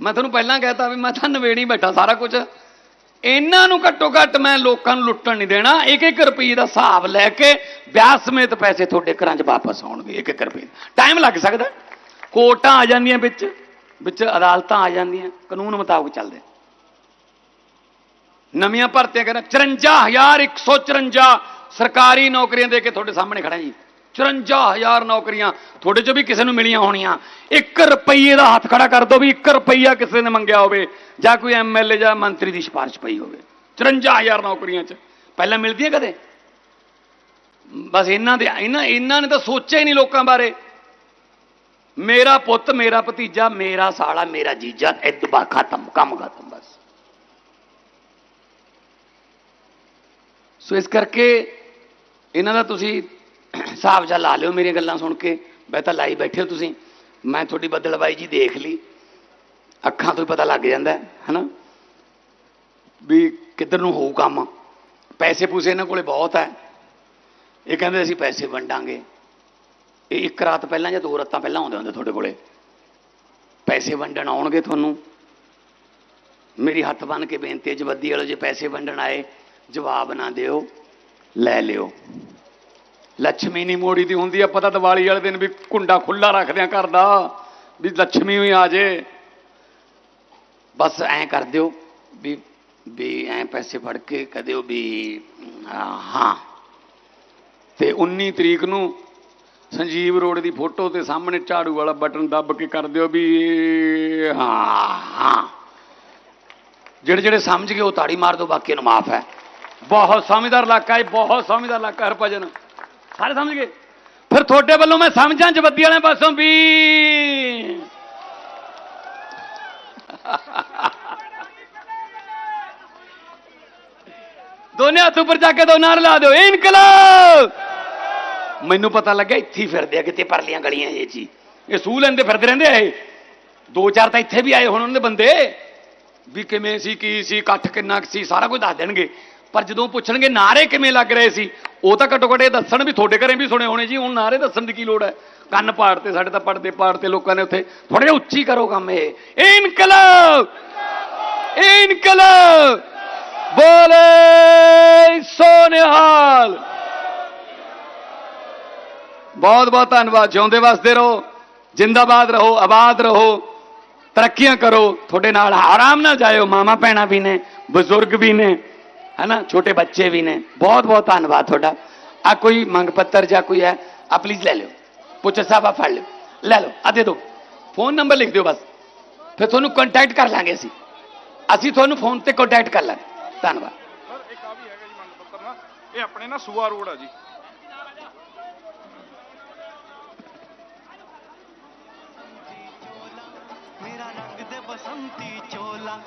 A: ਮੈਂ ਤੁਹਾਨੂੰ ਪਹਿਲਾਂ ਕਹਿਤਾ ਵੀ ਮੈਂ ਤਾਂ ਨਵੇੜੀ ਬੈਠਾ ਸਾਰਾ ਕੁਝ। ਇਹਨਾਂ ਨੂੰ ਘੱਟੋ ਘੱਟ ਮੈਂ ਲੋਕਾਂ ਨੂੰ ਲੁੱਟਣ ਨਹੀਂ ਦੇਣਾ। ਇੱਕ ਇੱਕ ਰੁਪਏ ਦਾ ਹਿਸਾਬ ਲੈ ਕੇ ਵਿਆਹ ਸਮੇਤ ਪੈਸੇ ਤੁਹਾਡੇ ਘਰਾਂ 'ਚ ਵਾਪਸ ਆਉਣਗੇ ਇੱਕ ਇੱਕ ਰੁਪਏ। ਟਾਈਮ ਲੱਗ ਸਕਦਾ। ਕੋਰਟਾਂ ਆ ਜਾਂਦੀਆਂ ਵਿੱਚ। ਵਿੱਚ ਅਦਾਲਤਾਂ ਆ ਜਾਂਦੀਆਂ। ਕਾਨੂੰਨ ਮੁਤਾਬਕ ਚੱਲਦੇ। ਨਵੀਆਂ ਭਰਤੀਆਂ ਕਹਿੰਦਾ 54154 ਸਰਕਾਰੀ ਨੌਕਰੀਆਂ ਦੇ ਕੇ ਤੁਹਾਡੇ ਸਾਹਮਣੇ ਖੜਾ ਜੀ। 54000 ਨੌਕਰੀਆਂ ਤੁਹਾਡੇ ਚੋਂ ਵੀ ਕਿਸੇ ਨੂੰ ਮਿਲੀਆਂ ਹੋਣੀਆਂ। 1 ਰੁਪਈਏ ਦਾ ਹੱਥ ਖੜਾ ਕਰ ਦੋ ਵੀ 1 ਰੁਪਈਆ ਕਿਸੇ ਨੇ ਮੰਗਿਆ ਹੋਵੇ ਜਾਂ ਕੋਈ ਐਮਐਲਏ ਜਾਂ ਮੰਤਰੀ ਦੀ ਸਿਫਾਰਿਸ਼ ਪਈ ਹੋਵੇ। 54000 ਨੌਕਰੀਆਂ 'ਚ। ਪਹਿਲਾਂ ਮਿਲਦੀਆਂ ਕਦੇ? ਬਸ ਇਹਨਾਂ ਦੇ ਇਹਨਾਂ ਇਹਨਾਂ ਨੇ ਤਾਂ ਸੋਚਿਆ ਹੀ ਨਹੀਂ ਲੋਕਾਂ ਬਾਰੇ। ਮੇਰਾ ਪੁੱਤ, ਮੇਰਾ ਭਤੀਜਾ, ਮੇਰਾ ਸਾਲਾ, ਮੇਰਾ ਜੀਜਾ ਇਦਬਾ ਖਤਮ, ਕੰਮ ਖਤਮ ਬਸ। ਸੋ ਇਸ ਕਰਕੇ ਇਹਨਾਂ ਦਾ ਤੁਸੀਂ ਹਿਸਾਬ ਜਿਹਾ ਲਾ ਲਿਓ ਮੇਰੀਆਂ ਗੱਲਾਂ ਸੁਣ ਕੇ। ਬੈ ਤਾਂ ਲਾਈ ਬੈਠੇ ਹੋ ਤੁਸੀਂ। ਮੈਂ ਤੁਹਾਡੀ ਬਦਲਵਾਈ ਜੀ ਦੇਖ ਲਈ। ਅੱਖਾਂ ਤੋਂ ਹੀ ਪਤਾ ਲੱਗ ਜਾਂਦਾ ਹੈ ਹਨਾ? ਵੀ ਕਿੱਧਰ ਨੂੰ ਹੋਊ ਕੰਮ। ਪੈਸੇ ਪੂਸੇ ਇਹਨਾਂ ਕੋਲੇ ਬਹੁਤ ਹੈ। ਇਹ ਕਹਿੰਦੇ ਅਸੀਂ ਪੈਸੇ ਵੰਡਾਂਗੇ। ਇਹ ਇੱਕ ਰਾਤ ਪਹਿਲਾਂ ਜਾਂ ਦੋ ਰਾਤਾਂ ਪਹਿਲਾਂ ਆਉਂਦੇ ਹੁੰਦੇ ਤੁਹਾਡੇ ਕੋਲੇ। ਪੈਸੇ ਵੰਡਣ ਆਉਣਗੇ ਤੁਹਾਨੂੰ। ਮੇਰੀ ਹੱਥ ਬੰਨ ਕੇ ਬੇਨਤੀ ਹੈ, ਜਵੱਦੀ ਵਾਲੋ ਜੇ ਪੈਸੇ ਵੰਡਣ ਆਏ, ਜਵਾਬ ਨਾ ਦਿਓ। ਲੈ ਲਿਓ। ਲక్ష్ਮੀ ਨਹੀਂ ਮੋੜੀ ਦੀ ਹੁੰਦੀ ਆ ਪਤਾ ਦੀਵਾਲੀ ਵਾਲੇ ਦਿਨ ਵੀ ਕੁੰਡਾ ਖੁੱਲਾ ਰੱਖਦੇ ਆ ਘਰ ਦਾ, ਵੀ ਲక్ష్ਮੀ ਵੀ ਆ ਜੇ। ਬਸ ਐ ਕਰ ਦਿਓ ਵੀ ਵੀ ਐ ਪੈਸੇ ਫੜ ਕੇ ਕਦੇ ਉਹ ਵੀ ਹਾਂ। ਤੇ 19 ਤਰੀਕ ਨੂੰ ਸੰਜੀਵ ਰੋਡ ਦੀ ਫੋਟੋ ਤੇ ਸਾਹਮਣੇ ਝਾੜੂ ਵਾਲਾ ਬਟਨ ਦੱਬ ਕੇ ਕਰ ਦਿਓ ਵੀ, ਹਾਂ ਹਾਂ। ਜਿਹੜੇ ਜਿਹੜੇ ਸਮਝ ਗਏ ਉਹ ਤਾੜੀ ਮਾਰ ਦਿਓ ਬਾਕੀ ਨੂੰ ਮਾਫ ਹੈ। ਬਹੁਤ ਸਮਝਦਾਰ ਇਲਾਕਾ ਹੈ ਬਹੁਤ ਸਮਝਦਾਰ ਇਲਾਕਾ ਹਰਭਜਨ ਸਾਰੇ ਸਮਝ ਗਏ? ਫਿਰ ਤੁਹਾਡੇ ਵੱਲੋਂ ਮੈਂ ਸਮਝਾਂ ਜਵੱਦੀ ਵਾਲਿਆਂ ਪਾਸੋਂ ਵੀ। ਦੋਨੇ ਹੱਥ ਉੱਪਰ ਜਾ ਕੇ ਦੋ ਨਾਰ ਲਾ ਦਿਓ। ਇਨਕਲਾਬ! ਮੈਨੂੰ ਪਤਾ ਲੱਗਿਆ ਇੱਥੇ ਫਿਰਦੇ ਆ, ਕਿਤੇ ਪਰਲੀਆਂ ਗਲੀਆਂ ਇਹ ਜੀ। ਇਹ ਸੂਹ ਲੈਂਦੇ ਫਿਰਦੇ ਰਹਿੰਦੇ ਆ ਇਹ। ਦੋ ਚਾਰ ਤਾਂ ਇੱਥੇ ਵੀ ਆਏ ਹੁਣ ਉਹਨਾਂ ਦੇ ਬੰਦੇ। ਵੀ ਕਿਵੇਂ ਸੀ, ਕੀ ਸੀ ਇਕੱਠ ਕਿੰਨਾ ਕੁ ਸੀ, ਸਾਰਾ ਕੁਝ ਦੱਸ ਦੇਣਗੇ। ਪਰ ਜਦੋਂ ਪੁੱਛਣਗੇ ਨਾਰੇ ਕਿਵੇਂ ਲੱਗ ਰਹੇ ਸੀ, ਉਹ ਤਾਂ ਘੱਟੋ ਘੱਟ ਇਹ ਦੱਸਣ ਵੀ ਤੁਹਾਡੇ ਘਰੇ ਵੀ ਸੁਣੇ ਹੋਣੇ ਜੀ, ਹੁਣ ਨਾਰੇ ਦੱਸਣ ਦੀ ਕੀ ਲੋੜ ਹੈ? ਕੰਨ ਪਾੜ ਤੇ ਸਾਡੇ ਤਾਂ ਪੜਦੇ ਪਾੜਤੇ ਲੋਕਾਂ ਨੇ ਉੱਥੇ। ਥੋੜੇ ਜਿਹਾ ਉੱਚੀ ਕਰੋ ਕੰਮ ਇਹ। ਇਨਕਲਾਬ! ਇਨਕਲਾਬ! ਬੋਲੇ ਸੋਨਿਹਾਲ! ਬਹੁਤ ਬਹੁਤ ਧੰਨਵਾਦ। ਜਿਉਂਦੇ ਵਸਦੇ ਰਹੋ, ਜਿੰਦਾਬਾਦ ਰਹੋ, ਆਬਾਦ ਰਹੋ, ਤਰੱਕੀਆਂ ਕਰੋ। ਤੁਹਾਡੇ ਨਾਲ ਆਰਾਮ ਨਾਲ ਜਾਇਓ। ਮਾਮਾ ਭੈਣਾਂ ਵੀ ਨੇ, ਬਜ਼ੁਰਗ ਵੀ ਨੇ। ਹੈਨਾ? ਛੋਟੇ ਬੱਚੇ ਵੀ ਨੇ। ਬਹੁਤ ਬਹੁਤ ਧੰਨਵਾਦ ਤੁਹਾਡਾ। ਆ ਕੋਈ ਮੰਗ ਪੱਤਰ ਜਾਂ ਕੋਈ ਹੈ ਆ ਪਲੀਜ਼ ਲੈ ਲਿਓ। ਪੁੱਛ ਸਾਹਿਬ ਆ ਫੜ ਲਿਓ। ਲੈ ਲਓ ਆ ਦੇ ਦਿਓ ਫੋਨ ਨੰਬਰ ਲਿਖ ਦਿਓ ਬਸ। ਫਿਰ ਤੁਹਾਨੂੰ ਕੰਟੈਕਟ ਕਰ ਲਾਂਗੇ ਅਸੀਂ। ਅਸੀਂ ਤੁਹਾਨੂੰ ਫੋਨ ਤੇ ਕੰਟੈਕਟ ਕਰ ਲਾਂਗੇ। ਧੰਨਵਾਦ।
C: ਸਰ ਇੱਕ ਆ ਵੀ ਹੈਗਾ ਜੀ ਮੰਗ ਪੱਤਰ ਨਾ। ਇਹ ਆਪਣੇ ਨਾ ਸੂਆ ਰੋਡ ਆ ਜੀ।
D: ਮੇਰਾ ਰੰਗ ਦੇ ਬਸੰਤੀ ਚੋਲਾ।